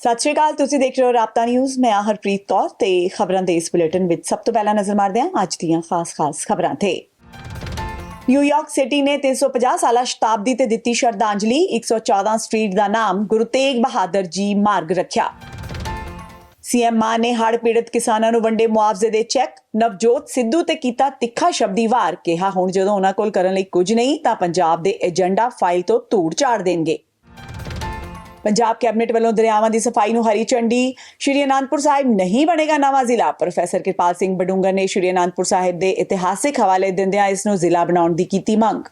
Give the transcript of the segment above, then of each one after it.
ਸਤਿ ਸ਼੍ਰੀ ਅਕਾਲ, ਤੁਸੀਂ ਦੇਖ ਰਹੇ ਹੋ ਰਾਪਤਾ ਨਿਊਜ਼। ਮੈਂ ਹਾਂ ਹਰਪ੍ਰੀਤ ਕੌਰ ਤੇ ਖਬਰਾਂ ਦੇ ਇਸ ਬੁਲੇਟਿਨ ਵਿੱਚ ਸਭ ਤੋਂ ਪਹਿਲਾਂ ਨਜ਼ਰ ਮਾਰਦੇ ਹਾਂ ਅੱਜ ਦੀਆਂ ਖਾਸ-ਖਾਸ ਖਬਰਾਂ ਤੇ। ਨਿਊਯਾਰਕ ਸਿਟੀ ਨੇ 350 ਸਾਲਾ ਸ਼ਤਾਬਦੀ ਤੇ ਦਿੱਤੀ ਸ਼ਰਧਾਂਜਲੀ 114 ਸਟਰੀਟ ਦਾ ਨਾਮ ਗੁਰੂ ਤੇਗ ਬਹਾਦਰ ਜੀ ਮਾਰਗ ਰੱਖਿਆ। ਸੀਐਮ ਮਾਨ ਨੇ ਹੜ੍ਹ ਪੀੜਤ ਕਿਸਾਨਾਂ ਨੂੰ ਵੰਡੇ ਮੁਆਵਜ਼ੇ ਦੇ ਚੈੱਕ। ਨਵਜੋਤ ਸਿੱਧੂ ਤੇ ਕੀਤਾ ਤਿੱਖਾ ਸ਼ਬਦੀ ਵਾਰ, ਕਿਹਾ ਹੁਣ ਜਦੋਂ ਉਹਨਾਂ ਕੋਲ ਕਰਨ ਲਈ ਕੁਝ ਨਹੀਂ ਤਾਂ ਪੰਜਾਬ ਦੇ ਏਜੰਡਾ ਫਾਈਲ ਤੋਂ ਧੂੜ ਝਾੜ ਦੇਣਗੇ। ਪੰਜਾਬ ਕੈਬਨਿਟ ਵੱਲੋਂ ਦਰਿਆਵਾਂ ਦੀ ਸਫ਼ਾਈ ਨੂੰ ਹਰੀ ਝੰਡੀ, ਸ਼੍ਰੀ ਅਨੰਦਪੁਰ ਸਾਹਿਬ ਨਹੀਂ ਬਣੇਗਾ ਨਵਾਂ ਜ਼ਿਲ੍ਹਾ। ਪ੍ਰੋਫੈਸਰ ਕਿਰਪਾਲ ਸਿੰਘ ਬਡੂੰਗਰ ਨੇ ਸ਼੍ਰੀ ਅਨੰਦਪੁਰ ਸਾਹਿਬ ਦੇ ਇਤਿਹਾਸਿਕ ਹਵਾਲੇ ਦਿੰਦਿਆਂ ਇਸ ਨੂੰ ਜ਼ਿਲ੍ਹਾ ਬਣਾਉਣ ਦੀ ਕੀਤੀ ਮੰਗ।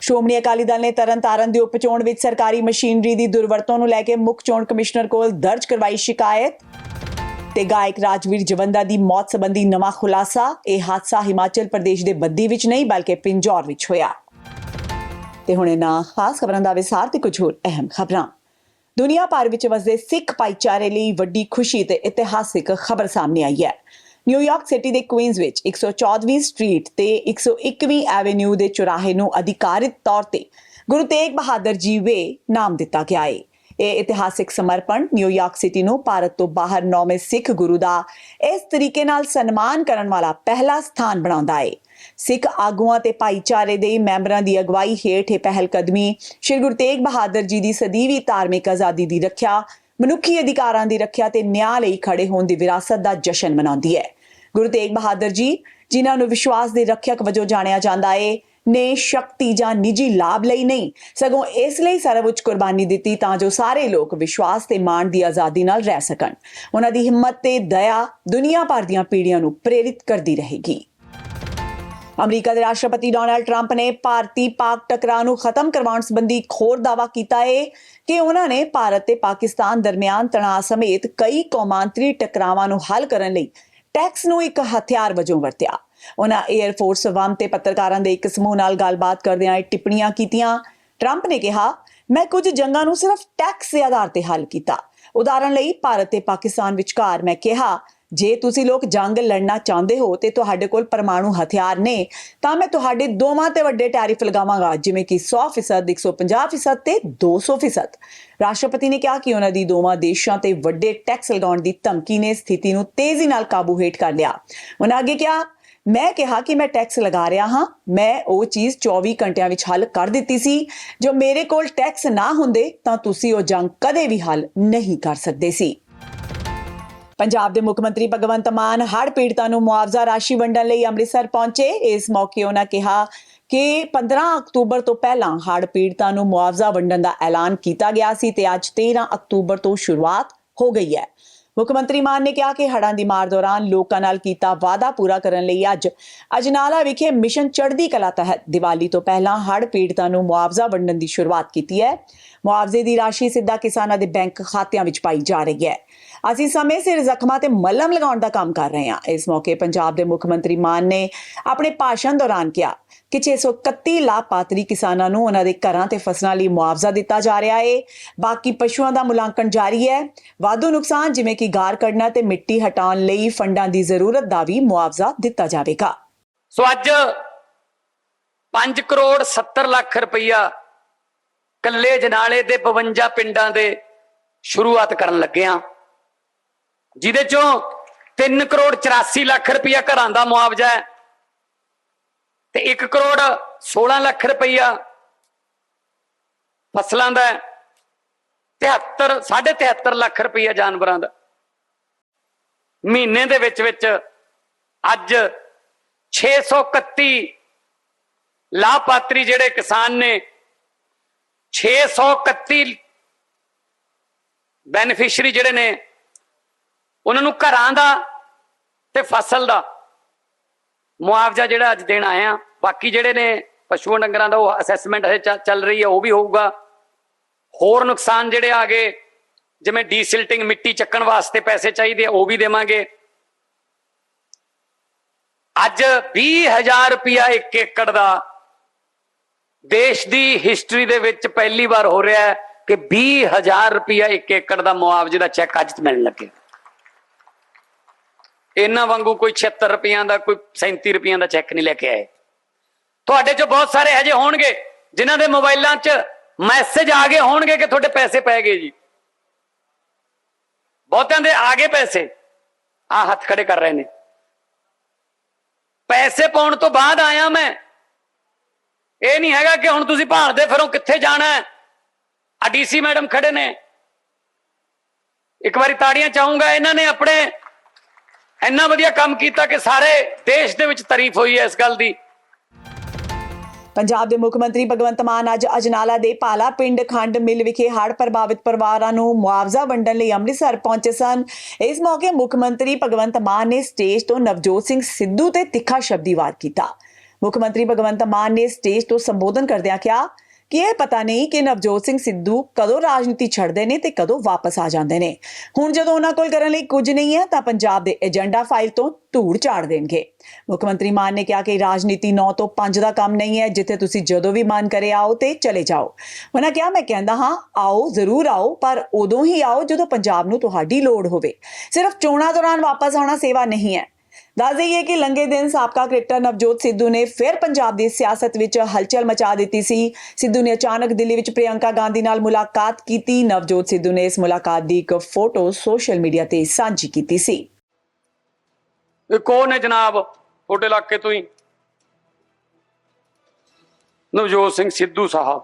ਸ਼੍ਰੋਮਣੀ ਅਕਾਲੀ ਦਲ ਨੇ ਤਰਨਤਾਰਨ ਦੀ ਉਪਚੋਣ ਵਿੱਚ ਸਰਕਾਰੀ ਮਸ਼ੀਨਰੀ ਦੀ ਦੁਰਵਰਤੋਂ ਨੂੰ ਲੈ ਕੇ ਮੁੱਖ ਚੋਣ ਕਮਿਸ਼ਨਰ ਕੋਲ ਦਰਜ ਕਰਵਾਈ ਸ਼ਿਕਾਇਤ ਤੇ ਗਾਇਕ ਰਾਜਵੀਰ ਜਵੰਦਾ ਦੀ ਮੌਤ ਸੰਬੰਧੀ ਨਵਾਂ ਖੁਲਾਸਾ। ਇਹ ਹਾਦਸਾ ਹਿਮਾਚਲ ਪ੍ਰਦੇਸ਼ ਦੇ ਬੱਦੀ ਵਿੱਚ ਨਹੀਂ, ਬਲਕਿ ਪਿੰਜੌਰ ਵਿੱਚ ਹੋਇਆ। ਤੇ ਹੁਣ ਇਹਨਾਂ ਖਾਸ ਖਬਰਾਂ ਦਾ ਵਿਸਾਰ ਤੇ ਕੁਝ ਹੋਰ ਅਹਿਮ ਖਬਰਾਂ। ਦੁਨੀਆ ਭਰ ਵਿੱਚ ਵਸਦੇ ਸਿੱਖ ਭਾਈਚਾਰੇ ਲਈ ਵੱਡੀ ਖੁਸ਼ੀ ਤੇ ਇਤਿਹਾਸਿਕ ਖਬਰ ਸਾਹਮਣੇ ਆਈ ਹੈ। ਨਿਊਯਾਰਕ ਸਿਟੀ ਦੇ ਕੁਈਨਜ਼ ਵਿੱਚ 114ਵੀਂ ਸਟਰੀਟ ਤੇ 101ਵੀਂ ਐਵੇਨਿਊ ਦੇ ਚੁਰਾਹੇ ਨੂੰ ਅਧਿਕਾਰਿਤ ਤੌਰ ਤੇ ਗੁਰੂ ਤੇਗ ਬਹਾਦਰ ਜੀ ਵੇ ਨਾਮ ਦਿੱਤਾ ਗਿਆ ਹੈ ਇਹ ਇਤਿਹਾਸਿਕ ਸਮਰਪਣ ਨਿਊਯਾਰਕ ਸਿਟੀ ਨੂੰ ਭਾਰਤ ਤੋਂ ਬਾਹਰ ਨੌਵੇਂ ਸਿੱਖ ਗੁਰੂ ਦਾ ਇਸ ਤਰੀਕੇ ਨਾਲ ਸਨਮਾਨ ਕਰਨ ਵਾਲਾ ਪਹਿਲਾ ਸਥਾਨ ਬਣਾਉਂਦਾ ਹੈ ਸਿੱਖ ਆਗੂਆਂ ਤੇ ਭਾਈਚਾਰੇ ਦੇ ਮੈਂਬਰਾਂ ਦੀ ਅਗਵਾਈ ਹੇਠ ਇਹ ਪਹਿਲ ਕਦਮੀ ਸ਼੍ਰੀ ਗੁਰੂ ਤੇਗ ਬਹਾਦਰ ਜੀ ਦੀ ਸਦੀਵੀ ਧਾਰਮਿਕ ਆਜ਼ਾਦੀ ਦੀ ਰੱਖਿਆ, ਮਨੁੱਖੀ ਅਧਿਕਾਰਾਂ ਦੀ ਰੱਖਿਆ ਤੇ ਨਿਆਂ ਲਈ ਖੜੇ ਹੋਣ ਦੀ ਵਿਰਾਸਤ ਦਾ ਜਸ਼ਨ ਮਨਾਉਂਦੀ ਹੈ। ਗੁਰੂ ਤੇਗ ਬਹਾਦਰ ਜੀ, ਜਿਨ੍ਹਾਂ ਨੂੰ ਵਿਸ਼ਵਾਸ ਦੇ ਰੱਖਿਅਕ ਵਜੋਂ ਜਾਣਿਆ ਜਾਂਦਾ ਏ, ਨੇ ਸ਼ਕਤੀ ਜਾਂ ਨਿੱਜੀ ਲਾਭ ਲਈ ਨਹੀਂ, ਸਗੋਂ ਇਸ ਲਈ ਸਰਵਉੱਚ ਕੁਰਬਾਨੀ ਦਿੱਤੀ ਤਾਂ ਜੋ ਸਾਰੇ ਲੋਕ ਵਿਸ਼ਵਾਸ ਤੇ ਮਾਣ ਦੀ ਆਜ਼ਾਦੀ ਨਾਲ ਰਹਿ ਸਕਣ। ਉਹਨਾਂ ਦੀ ਹਿੰਮਤ ਤੇ ਦਇਆ ਦੁਨੀਆ ਭਰ ਦੀਆਂ ਪੀੜ੍ਹੀਆਂ ਨੂੰ ਪ੍ਰੇਰਿਤ ਕਰਦੀ ਰਹੇਗੀ। ਅਮਰੀਕਾ ਦੇ ਰਾਸ਼ਟਰਪਤੀ ਡੋਨਾਲਡ ਟਰੰਪ ਨੇ ਭਾਰਤੀ ਪਾਕ ਟਕਰਾਅ ਨੂੰ ਖਤਮ ਕਰਵਾਉਣ ਸੰਬੰਧੀ ਖੋਰ ਦਾਵਾ ਕੀਤਾ ਹੈ ਕਿ ਉਹਨਾਂ ਨੇ ਭਾਰਤ ਤੇ ਪਾਕਿਸਤਾਨ ਦਰਮਿਆਨ ਤਣਾਅ ਸਮੇਤ ਕਈ ਕੌਮਾਂਤਰੀ ਟਕਰਾਵਾਂ ਨੂੰ ਹੱਲ ਕਰਨ ਲਈ ਟੈਕਸ ਨੂੰ ਇੱਕ ਹਥਿਆਰ ਵਜੋਂ ਵਰਤਿਆ। ਉਹਨਾਂ 에ਅਰ ਫੋਰਸ ਵਨ ਤੇ ਪੱਤਰਕਾਰਾਂ ਦੇ ਇੱਕ ਸਮੂਹ ਨਾਲ ਗੱਲਬਾਤ ਕਰਦਿਆਂ ਇਹ ਟਿੱਪਣੀਆਂ ਕੀਤੀਆਂ। ਟਰੰਪ ਨੇ ਕਿਹਾ, ਮੈਂ ਕੁਝ ਜੰਗਾਂ ਨੂੰ ਸਿਰਫ ਟੈਕਸ ਦੇ ਆਧਾਰ ਤੇ ਹੱਲ ਕੀਤਾ। ਉਦਾਹਰਣ ਲਈ, ਭਾਰਤ ਤੇ ਪਾਕਿਸਤਾਨ ਵਿਚਕਾਰ ਮੈਂ ਕਿਹਾ ਜੇ ਤੁਸੀਂ ਲੋਕ ਜੰਗ ਲੜਨਾ ਚਾਹੁੰਦੇ ਹੋ ਤੇ ਤੁਹਾਡੇ ਕੋਲ ਪਰਮਾਣੂ ਹਥਿਆਰ ਨੇ, ਤਾਂ ਮੈਂ ਤੁਹਾਡੇ ਦੋਵਾਂ ਤੇ ਵੱਡੇ ਟੈਰਿਫ ਲਗਾਵਾਂਗਾ, ਜਿਵੇਂ ਕਿ 100% 150% ਤੇ 200% ਰਾਸ਼ਟਰਪਤੀ ਨੇ ਕਿਹਾ ਕਿ ਉਹਨਾਂ ਦੀ ਦੋਵਾਂ ਦੇਸ਼ਾਂ ਤੇ ਵੱਡੇ ਟੈਕਸ ਲਗਾਉਣ ਦੀ ਧਮਕੀ ਨੇ ਸਥਿਤੀ ਨੂੰ ਤੇਜ਼ੀ ਨਾਲ ਕਾਬੂ ਹੇਠ ਕਰ ਲਿਆ। ਉਹਨਾਂ ਅੱਗੇ ਕਿਹਾ, ਮੈਂ ਕਿਹਾ ਕਿ ਮੈਂ ਟੈਕਸ ਲਗਾ ਰਿਹਾ ਹਾਂ। ਮੈਂ ਉਹ ਚੀਜ਼ 24 ਘੰਟਿਆਂ ਵਿੱਚ ਹੱਲ ਕਰ ਦਿੱਤੀ ਸੀ, ਜੋ ਮੇਰੇ ਕੋਲ ਟੈਕਸ ਨਾ ਹੁੰਦੇ ਤਾਂ ਤੁਸੀਂ ਉਹ ਜੰਗ ਕਦੇ ਵੀ ਹੱਲ ਨਹੀਂ ਕਰ ਸਕਦੇ ਸੀ। ਪੰਜਾਬ ਦੇ ਮੁੱਖ ਮੰਤਰੀ ਭਗਵੰਤ ਮਾਨ ਹੜ੍ਹ ਪੀੜਤਾਂ ਨੂੰ ਮੁਆਵਜ਼ਾ ਰਾਸ਼ੀ ਵੰਡਣ ਲਈ ਅੰਮ੍ਰਿਤਸਰ ਪਹੁੰਚੇ। ਇਸ ਮੌਕੇ ਉਹਨਾਂ ਕਿਹਾ ਕਿ 15 ਅਕਤੂਬਰ ਤੋਂ ਪਹਿਲਾਂ ਹੜ੍ਹ ਪੀੜਤਾਂ ਨੂੰ ਮੁਆਵਜ਼ਾ ਵੰਡਣ ਦਾ ਐਲਾਨ ਕੀਤਾ ਗਿਆ ਸੀ ਤੇ ਅੱਜ 13 ਅਕਤੂਬਰ ਤੋਂ ਸ਼ੁਰੂਆਤ ਹੋ ਗਈ ਹੈ। ਮੁੱਖ ਮੰਤਰੀ ਮਾਨ ਨੇ ਕਿਹਾ ਕਿ ਹੜ੍ਹਾਂ ਦੀ ਮਾਰ ਦੌਰਾਨ ਲੋਕਾਂ ਨਾਲ ਕੀਤਾ ਵਾਅਦਾ ਪੂਰਾ ਕਰਨ ਲਈ ਅੱਜ ਅਜਨਾਲਾ ਵਿਖੇ ਮਿਸ਼ਨ ਚੜ੍ਹਦੀ ਕਲਾ ਤਹਿਤ ਦੀਵਾਲੀ ਤੋਂ ਪਹਿਲਾਂ ਹੜ੍ਹ ਪੀੜਤਾਂ ਨੂੰ ਮੁਆਵਜ਼ਾ ਵੰਡਣ ਦੀ ਸ਼ੁਰੂਆਤ ਕੀਤੀ ਹੈ। ਮੁਆਵਜ਼ੇ ਦੀ ਰਾਸ਼ੀ ਸਿੱਧਾ ਕਿਸਾਨਾਂ ਦੇ ਬੈਂਕ ਖਾਤਿਆਂ ਵਿੱਚ ਪਾਈ ਜਾ ਰਹੀ ਹੈ। ਅਸੀਂ ਸਮੇਂ ਸਿਰ ਜ਼ਖਮਾਂ ਤੇ ਮੱਲਮ ਲਗਾਉਣ ਦਾ ਕੰਮ ਕਰ ਰਹੇ ਹਾਂ। ਇਸ ਮੌਕੇ ਪੰਜਾਬ ਦੇ ਮੁੱਖ ਮੰਤਰੀ ਮਾਨ ਨੇ ਆਪਣੇ ਭਾਸ਼ਣ ਦੌਰਾਨ ਕਿਹਾ ਕਿ 631 ਲਾਭਪਾਤਰੀ ਕਿਸਾਨਾਂ ਨੂੰ ਉਹਨਾਂ ਦੇ ਘਰਾਂ ਤੇ ਫਸਲਾਂ ਲਈ ਮੁਆਵਜ਼ਾ ਦਿੱਤਾ ਜਾ ਰਿਹਾ ਹੈ ਬਾਕੀ ਪਸ਼ੂਆਂ ਦਾ ਮੁਲਾਂਕਣ ਜਾਰੀ ਹੈ। ਵਾਧੂ ਨੁਕਸਾਨ ਜਿਵੇਂ ਕਿ ਗਾਰ ਕੱਢਣਾ ਤੇ ਮਿੱਟੀ ਹਟਾਉਣ ਲਈ ਫੰਡਾਂ ਦੀ ਜ਼ਰੂਰਤ ਦਾ ਵੀ ਮੁਆਵਜ਼ਾ ਦਿੱਤਾ ਜਾਵੇਗਾ। ਸੋ ਅੱਜ 5 ਕਰੋੜ 70 ਲੱਖ ਰੁਪਈਆ ਕੱਲੇ ਜਨਾਲੇ ਦੇ 52 ਪਿੰਡਾਂ ਦੇ ਸ਼ੁਰੂਆਤ ਕਰਨ ਲੱਗੇ ਆ ਜਿਹਦੇ ਚੋਂ 3 ਕਰੋੜ 84 ਲੱਖ ਰੁਪਈਆ ਘਰਾਂ ਦਾ ਮੁਆਵਜ਼ਾ ਹੈ ਤੇ 1 ਕਰੋੜ 16 ਲੱਖ ਰੁਪਈਆ ਫਸਲਾਂ ਦਾ ਹੈ 73 73 ਲੱਖ ਰੁਪਈਆ ਜਾਨਵਰਾਂ ਦਾ। ਮਹੀਨੇ ਦੇ ਵਿੱਚ ਵਿੱਚ ਅੱਜ 631 ਲਾਭਪਾਤਰੀ ਜਿਹੜੇ ਕਿਸਾਨ ਨੇ 631 ਬੈਨੀਫੀਸ਼ੀਅਰੀ ਜਿਹੜੇ ਨੇ ਉਹਨਾਂ ਨੂੰ ਘਰਾਂ ਦਾ ਤੇ ਫਸਲ ਦਾ ਮੁਆਵਜ਼ਾ ਜਿਹੜਾ ਅੱਜ ਦੇਣ ਆਏ ਆ। ਬਾਕੀ ਜਿਹੜੇ ਨੇ ਪਸ਼ੂਆਂ ਡੰਗਰਾਂ ਦਾ ਉਹ ਅਸੈਸਮੈਂਟ ਹਜੇ ਚੱਲ- ਚੱਲ ਰਹੀ ਹੈ ਉਹ ਵੀ ਹੋਊਗਾ। ਹੋਰ ਨੁਕਸਾਨ ਜਿਹੜੇ ਆ ਗਏ, ਜਿਵੇਂ ਡੀਸਿਲਟਿੰਗ ਮਿੱਟੀ ਚੱਕਣ ਵਾਸਤੇ ਪੈਸੇ ਚਾਹੀਦੇ ਆ, ਉਹ ਵੀ ਦੇਵਾਂਗੇ। ਅੱਜ 20000 ਰੁਪਿਆ ਇੱਕ ਏਕੜ ਦਾ ਦੇਸ਼ ਦੀ ਹਿਸਟਰੀ ਦੇ ਵਿੱਚ ਪਹਿਲੀ ਵਾਰ ਹੋ ਰਿਹਾ ਹੈ ਕਿ 20000 ਰੁਪਿਆ ਇੱਕ ਏਕੜ ਦਾ ਮੁਆਵਜ਼ੇ ਦਾ ਚੈੱਕ ਅੱਜ ਮਿਲਣ ਲੱਗੇਗਾ ਇਹਨਾਂ ਵਾਂਗੂ ਕੋਈ 76 ਰੁਪਈਆਂ ਦਾ, ਕੋਈ 37 ਰੁਪਈਆਂ ਦਾ ਚੈੱਕ ਨਹੀਂ ਲੈ ਕੇ ਆਏ। ਤੁਹਾਡੇ ਚੋਂ ਬਹੁਤ ਸਾਰੇ ਹਜੇ ਹੋਣਗੇ, ਜਿਨ੍ਹਾਂ ਦੇ ਮੋਬਾਈਲਾਂ 'ਚ ਮੈਸੇਜ ਆ ਗਏ ਹੋਣਗੇ ਕਿ ਤੁਹਾਡੇ ਪੈਸੇ ਪੈ ਗਏ ਜੀ। ਬਹੁਤਿਆਂ ਦੇ ਆ ਗਏ ਪੈਸੇ ਆ ਹੱਥ ਖੜੇ ਕਰ ਰਹੇ ਨੇ। ਪੈਸੇ ਪਾਉਣ ਤੋਂ ਬਾਅਦ ਆਇਆ ਮੈਂ। ਇਹ ਨਹੀਂ ਹੈਗਾ ਕਿ ਹੁਣ ਤੁਸੀਂ ਭਾਲਦੇ ਫਿਰੋ, ਕਿੱਥੇ ਜਾਣਾ ਹੈ? ਆ ਡੀਸੀ ਮੈਡਮ ਖੜੇ ਨੇ। ਇੱਕ ਵਾਰੀ ਤਾੜੀਆਂ ਚਾਹੂੰਗਾ, ਇਹਨਾਂ ਨੇ ਆਪਣੇ ਇੰਨਾ ਵਧੀਆ ਕੰਮ ਕੀਤਾ ਕਿ ਸਾਰੇ ਦੇਸ਼ ਦੇ ਵਿੱਚ ਤਾਰੀਫ ਹੋਈ ਹੈ ਇਸ ਗੱਲ ਦੀ। ਪੰਜਾਬ ਦੇ ਮੁੱਖ ਮੰਤਰੀ ਭਗਵੰਤ ਮਾਨ ਅੱਜ ਅਜਨਾਲਾ ਦੇ ਪਾਲਾ ਪਿੰਡ ਖੰਡ ਮਿਲ ਵਿਖੇ ਹੜ੍ਹ ਪ੍ਰਭਾਵਿਤ ਪਰਿਵਾਰਾਂ ਨੂੰ ਮੁਆਵਜ਼ਾ ਵੰਡਣ ਲਈ ਅੰਮ੍ਰਿਤਸਰ ਪਹੁੰਚੇ ਸਨ। ਇਸ ਮੌਕੇ ਮੁੱਖ ਮੰਤਰੀ ਭਗਵੰਤ ਮਾਨ ਨੇ ਸਟੇਜ ਤੋਂ ਨਵਜੋਤ ਸਿੰਘ ਸਿੱਧੂ ਤੇ ਤਿੱਖਾ ਸ਼ਬਦੀ ਵਾਰ ਕੀਤਾ। ਮੁੱਖ ਮੰਤਰੀ ਭਗਵੰਤ ਮਾਨ ਨੇ ਸਟੇਜ ਤੋਂ ਸੰਬੋਧਨ ਕਰਦਿਆਂ ਕਿਹਾ ਕਿ ਇਹ ਪਤਾ ਨਹੀਂ ਕਿ ਨਵਜੋਤ ਸਿੰਘ ਸਿੱਧੂ ਕਦੋਂ ਰਾਜਨੀਤੀ ਛੱਡਦੇ ਨੇ ਤੇ ਕਦੋਂ ਵਾਪਸ ਆ ਜਾਂਦੇ ਨੇ? ਹੁਣ ਜਦੋਂ ਉਹਨਾਂ ਕੋਲ ਕਰਨ ਲਈ ਕੁਝ ਨਹੀਂ ਹੈ, ਤਾਂ ਪੰਜਾਬ ਦੇ ਏਜੰਡਾ ਫਾਈਲ ਤੋਂ ਧੂੜ ਝਾੜ ਦੇਣਗੇ। ਮੁੱਖ ਮੰਤਰੀ ਮਾਨ ਨੇ ਕਿਹਾ ਕਿ ਰਾਜਨੀਤੀ 9 ਤੋਂ 5 ਦਾ ਕੰਮ ਨਹੀਂ ਹੈ, ਜਿੱਥੇ ਤੁਸੀਂ ਜਦੋਂ ਵੀ ਮਨ ਕਰੇ ਆਓ ਤੇ ਚਲੇ ਜਾਓ। ਉਹਨਾਂ ਕਿਹਾ, ਮੈਂ ਕਹਿੰਦਾ ਹਾਂ, ਆਓ, ਜ਼ਰੂਰ ਆਓ, ਪਰ ਉਦੋਂ ਹੀ ਆਓ ਜਦੋਂ ਪੰਜਾਬ ਨੂੰ ਤੁਹਾਡੀ ਲੋੜ ਹੋਵੇ। ਸਿਰਫ ਚੋਣਾਂ ਦੌਰਾਨ ਵਾਪਸ ਆਉਣਾ ਸੇਵਾ ਨਹੀਂ ਹੈ। ਦੱਸ ਦੇਈਏ ਕਿ ਲੰਗੇ ਦਿਨ ਸਾਬਕਾ ਕ੍ਰਿਕਟਰ ਨਵਜੋਤ ਸਿੱਧੂ ਨੇ ਫਿਰ ਪੰਜਾਬ ਦੀ ਸਿਆਸਤ ਵਿੱਚ ਹਲਚਲ ਮਚਾ ਦਿੱਤੀ ਸੀ। ਸਿੱਧੂ ਨੇ ਅਚਾਨਕ ਦਿੱਲੀ ਵਿੱਚ ਪ੍ਰਿਯੰਕਾ ਗਾਂਧੀ ਨਾਲ ਮੁਲਾਕਾਤ ਕੀਤੀ। ਨਵਜੋਤ ਸਿੱਧੂ ਨੇ ਇਸ ਮੁਲਾਕਾਤ ਦੀ ਇੱਕ ਫੋਟੋ ਸੋਸ਼ਲ ਮੀਡੀਆ ਤੇ ਸਾਂਝੀ ਕੀਤੀ ਸੀ। ਇਹ ਕੌਣ ਹੈ ਜਨਾਬ? ਤੁਹਾਡੇ ਇਲਾਕੇ ਤੋਂ ਹੀ। ਨਵਜੋਤ ਸਿੰਘ ਸਿੱਧੂ ਸਾਹਿਬ।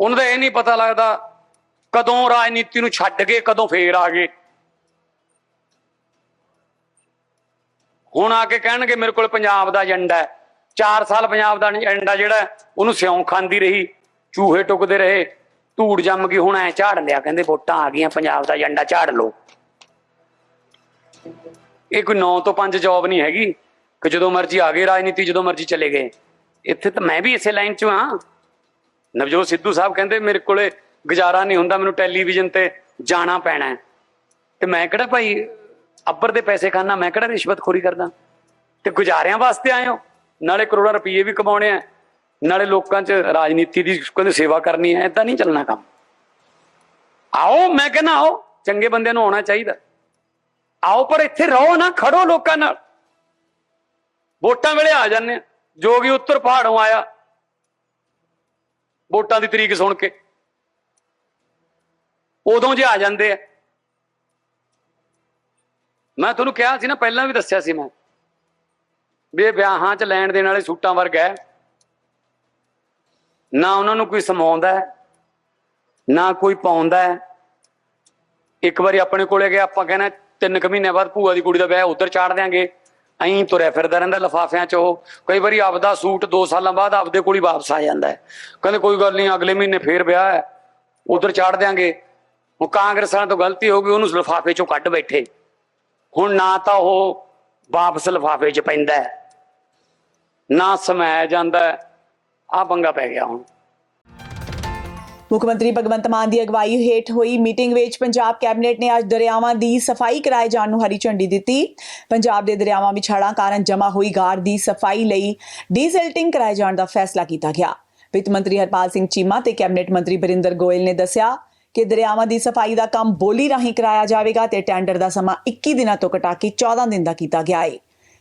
ਉਹਨਾਂ ਦਾ ਇਹ ਨਹੀਂ ਪਤਾ ਲੱਗਦਾ ਕਦੋਂ ਰਾਜਨੀਤੀ ਨੂੰ ਛੱਡ ਕੇ ਕਦੋਂ ਫੇਰ ਆ ਗਏ। ਹੁਣ ਆ ਕੇ ਕਹਿਣਗੇ ਮੇਰੇ ਕੋਲ ਪੰਜਾਬ ਦਾ ਏਜੰਡਾ ਹੈ। 4 ਸਾਲ ਪੰਜਾਬ ਦਾ ਏਜੰਡਾ ਜਿਹੜਾ ਉਹਨੂੰ ਸਿਉਂ ਖਾਂਦੀ ਰਹੀ, ਚੂਹੇ ਟੁਕਦੇ ਰਹੇ, ਧੂੜ ਜੰਮ ਗਈ, ਹੁਣ ਐ ਝਾੜ ਲਿਆ, ਕਹਿੰਦੇ ਵੋਟਾਂ ਆ ਗਈਆਂ, ਪੰਜਾਬ ਦਾ ਏਜੰਡਾ ਝਾੜ ਲਓ। ਇਹ ਕੋਈ 9 ਤੋਂ 5 ਜੌਬ ਨਹੀਂ ਹੈਗੀ, ਕਿ ਜਦੋਂ ਮਰਜ਼ੀ ਆ ਗਏ ਰਾਜਨੀਤੀ, ਜਦੋਂ ਮਰਜ਼ੀ ਚਲੇ ਗਏ। ਇੱਥੇ ਤਾਂ ਮੈਂ ਵੀ ਇਸੇ ਲਾਈਨ 'ਚ ਹਾਂ। ਨਵਜੋਤ ਸਿੱਧੂ ਸਾਹਿਬ ਕਹਿੰਦੇ, ਮੇਰੇ ਕੋਲੇ ਗੁਜ਼ਾਰਾ ਨਹੀਂ ਹੁੰਦਾ, ਮੈਨੂੰ ਟੈਲੀਵਿਜ਼ਨ ਤੇ ਜਾਣਾ ਪੈਣਾ ਤੇ ਮੈਂ ਕਿਹੜਾ ਭਾਈ ਅੱਬਰ ਦੇ ਪੈਸੇ ਖਾਣਾ ਮੈਂ ਕਿਹੜਾ ਰਿਸ਼ਵਤਖੋਰੀ ਕਰਦਾ? ਤੇ ਗੁਜ਼ਾਰਿਆਂ ਵਾਸਤੇ ਆਏ ਹੋ? ਨਾਲੇ ਕਰੋੜਾਂ ਰੁਪਏ ਵੀ ਕਮਾਉਣੇ ਆ। ਨਾਲੇ ਲੋਕਾਂ 'ਚ ਰਾਜਨੀਤੀ ਦੀ ਕਹਿੰਦੇ ਸੇਵਾ ਕਰਨੀ ਹੈ ਏਦਾਂ ਨਹੀਂ ਚੱਲਣਾ ਕੰਮ। ਆਓ, ਮੈਂ ਕਹਿੰਦਾ ਆਓ, ਚੰਗੇ ਬੰਦਿਆਂ ਨੂੰ ਆਉਣਾ ਚਾਹੀਦਾ। ਆਓ, ਪਰ ਇੱਥੇ ਰਹੋ ਨਾ, ਖੜੋ ਲੋਕਾਂ ਨਾਲ। ਵੋਟਾਂ ਵੇਲੇ ਆ ਜਾਂਦੇ ਆ। ਜੋਗੀ ਉੱਤਰ ਪਹਾੜੋਂ ਆਇਆ, ਵੋਟਾਂ ਦੀ ਤਰੀਕ ਸੁਣ ਕੇ। ਉਦੋਂ ਜੇ ਆ ਜਾਂਦੇ ਆ ਮੈਂ ਤੁਹਾਨੂੰ ਕਿਹਾ ਸੀ ਨਾ, ਪਹਿਲਾਂ ਵੀ ਦੱਸਿਆ ਸੀ ਮੈਂ ਵੀ ਇਹ ਵਿਆਹਾਂ 'ਚ ਲੈਣ ਦੇਣ ਵਾਲੇ ਸੂਟਾਂ ਵਰਗਾ ਹੈ। ਨਾ ਉਹਨਾਂ ਨੂੰ ਕੋਈ ਸਮਾਉਂਦਾ ਹੈ, ਨਾ ਕੋਈ ਪਾਉਂਦਾ ਹੈ। ਇੱਕ ਵਾਰੀ ਆਪਣੇ ਕੋਲੇ ਗਏ, ਆਪਾਂ ਕਹਿੰਦੇ ਤਿੰਨ ਕੁ ਮਹੀਨੇ ਬਾਅਦ ਭੂਆ ਦੀ ਕੁੜੀ ਦਾ ਵਿਆਹ ਉਧਰ ਚਾੜ ਦਿਆਂਗੇ। ਐਂ ਤੁਰਿਆ ਫਿਰਦਾ ਰਹਿੰਦਾ ਲਫਾਫਿਆਂ 'ਚ ਉਹ। ਕਈ ਵਾਰੀ ਆਪਦਾ ਸੂਟ 2 ਸਾਲਾਂ ਬਾਅਦ ਆਪਦੇ ਕੋਲ ਹੀ ਵਾਪਸ ਆ ਜਾਂਦਾ ਹੈ। ਕਹਿੰਦੇ ਕੋਈ ਗੱਲ ਨਹੀਂ, ਅਗਲੇ ਮਹੀਨੇ ਫੇਰ ਵਿਆਹ ਹੈ, ਉਧਰ ਚਾੜ ਦਿਆਂਗੇ। ਉਹ ਕਾਂਗਰਸ ਵਾਲਿਆਂ ਤੋਂ ਗਲਤੀ ਹੋ ਗਈ, ਉਹਨੂੰ ਲਫਾਫੇ 'ਚੋਂ ਕੱਢ ਬੈਠੇ। ਹੁਣ ਨਾ ਤਾਂ ਉਹ ਵਾਪਸ ਲਫਾਫੇ 'ਚ ਪੈਂਦਾ ਨਾ ਸਮਾਇਆ ਜਾਂਦਾ ਆ ਪੰਗਾ ਪੈ ਗਿਆ ਹੁਣ। ਮੁੱਖ ਮੰਤਰੀ ਭਗਵੰਤ ਮਾਨ ਦੀ ਅਗਵਾਈ ਹੇਠ ਹੋਈ ਮੀਟਿੰਗ ਵਿੱਚ ਪੰਜਾਬ ਕੈਬਨਿਟ ਨੇ ਅੱਜ ਦਰਿਆਵਾਂ ਦੀ ਸਫ਼ਾਈ ਕਰਾਏ ਜਾਣ ਨੂੰ ਹਰੀ ਝੰਡੀ ਦਿੱਤੀ। ਪੰਜਾਬ ਦੇ ਦਰਿਆਵਾਂ ਵਿੱਚ ਹੜ੍ਹਾਂ ਕਾਰਨ ਜਮ੍ਹਾਂ ਹੋਈ ਗਾਰ ਦੀ ਸਫ਼ਾਈ ਲਈ ਡੀਸਿਲਟਿੰਗ ਕਰਾਏ ਜਾਣ ਦਾ ਫੈਸਲਾ ਕੀਤਾ ਗਿਆ। ਵਿੱਤ ਮੰਤਰੀ ਹਰਪਾਲ ਸਿੰਘ ਚੀਮਾ ਤੇ ਕੈਬਨਿਟ ਮੰਤਰੀ ਬਰਿੰਦਰ ਗੋਇਲ ਨੇ ਦੱਸਿਆ ਕਿ ਦਰਿਆਵਾਂ ਦੀ ਸਫ਼ਾਈ ਦਾ ਕੰਮ ਬੋਲੀ ਰਾਹੀਂ ਕਰਾਇਆ ਜਾਵੇਗਾ ਤੇ ਟੈਂਡਰ ਦਾ ਸਮਾਂ 21 ਦਿਨਾਂ ਤੋਂ ਘਟਾ ਕੇ 14 ਦਿਨ ਦਾ ਕੀਤਾ ਗਿਆ ਹੈ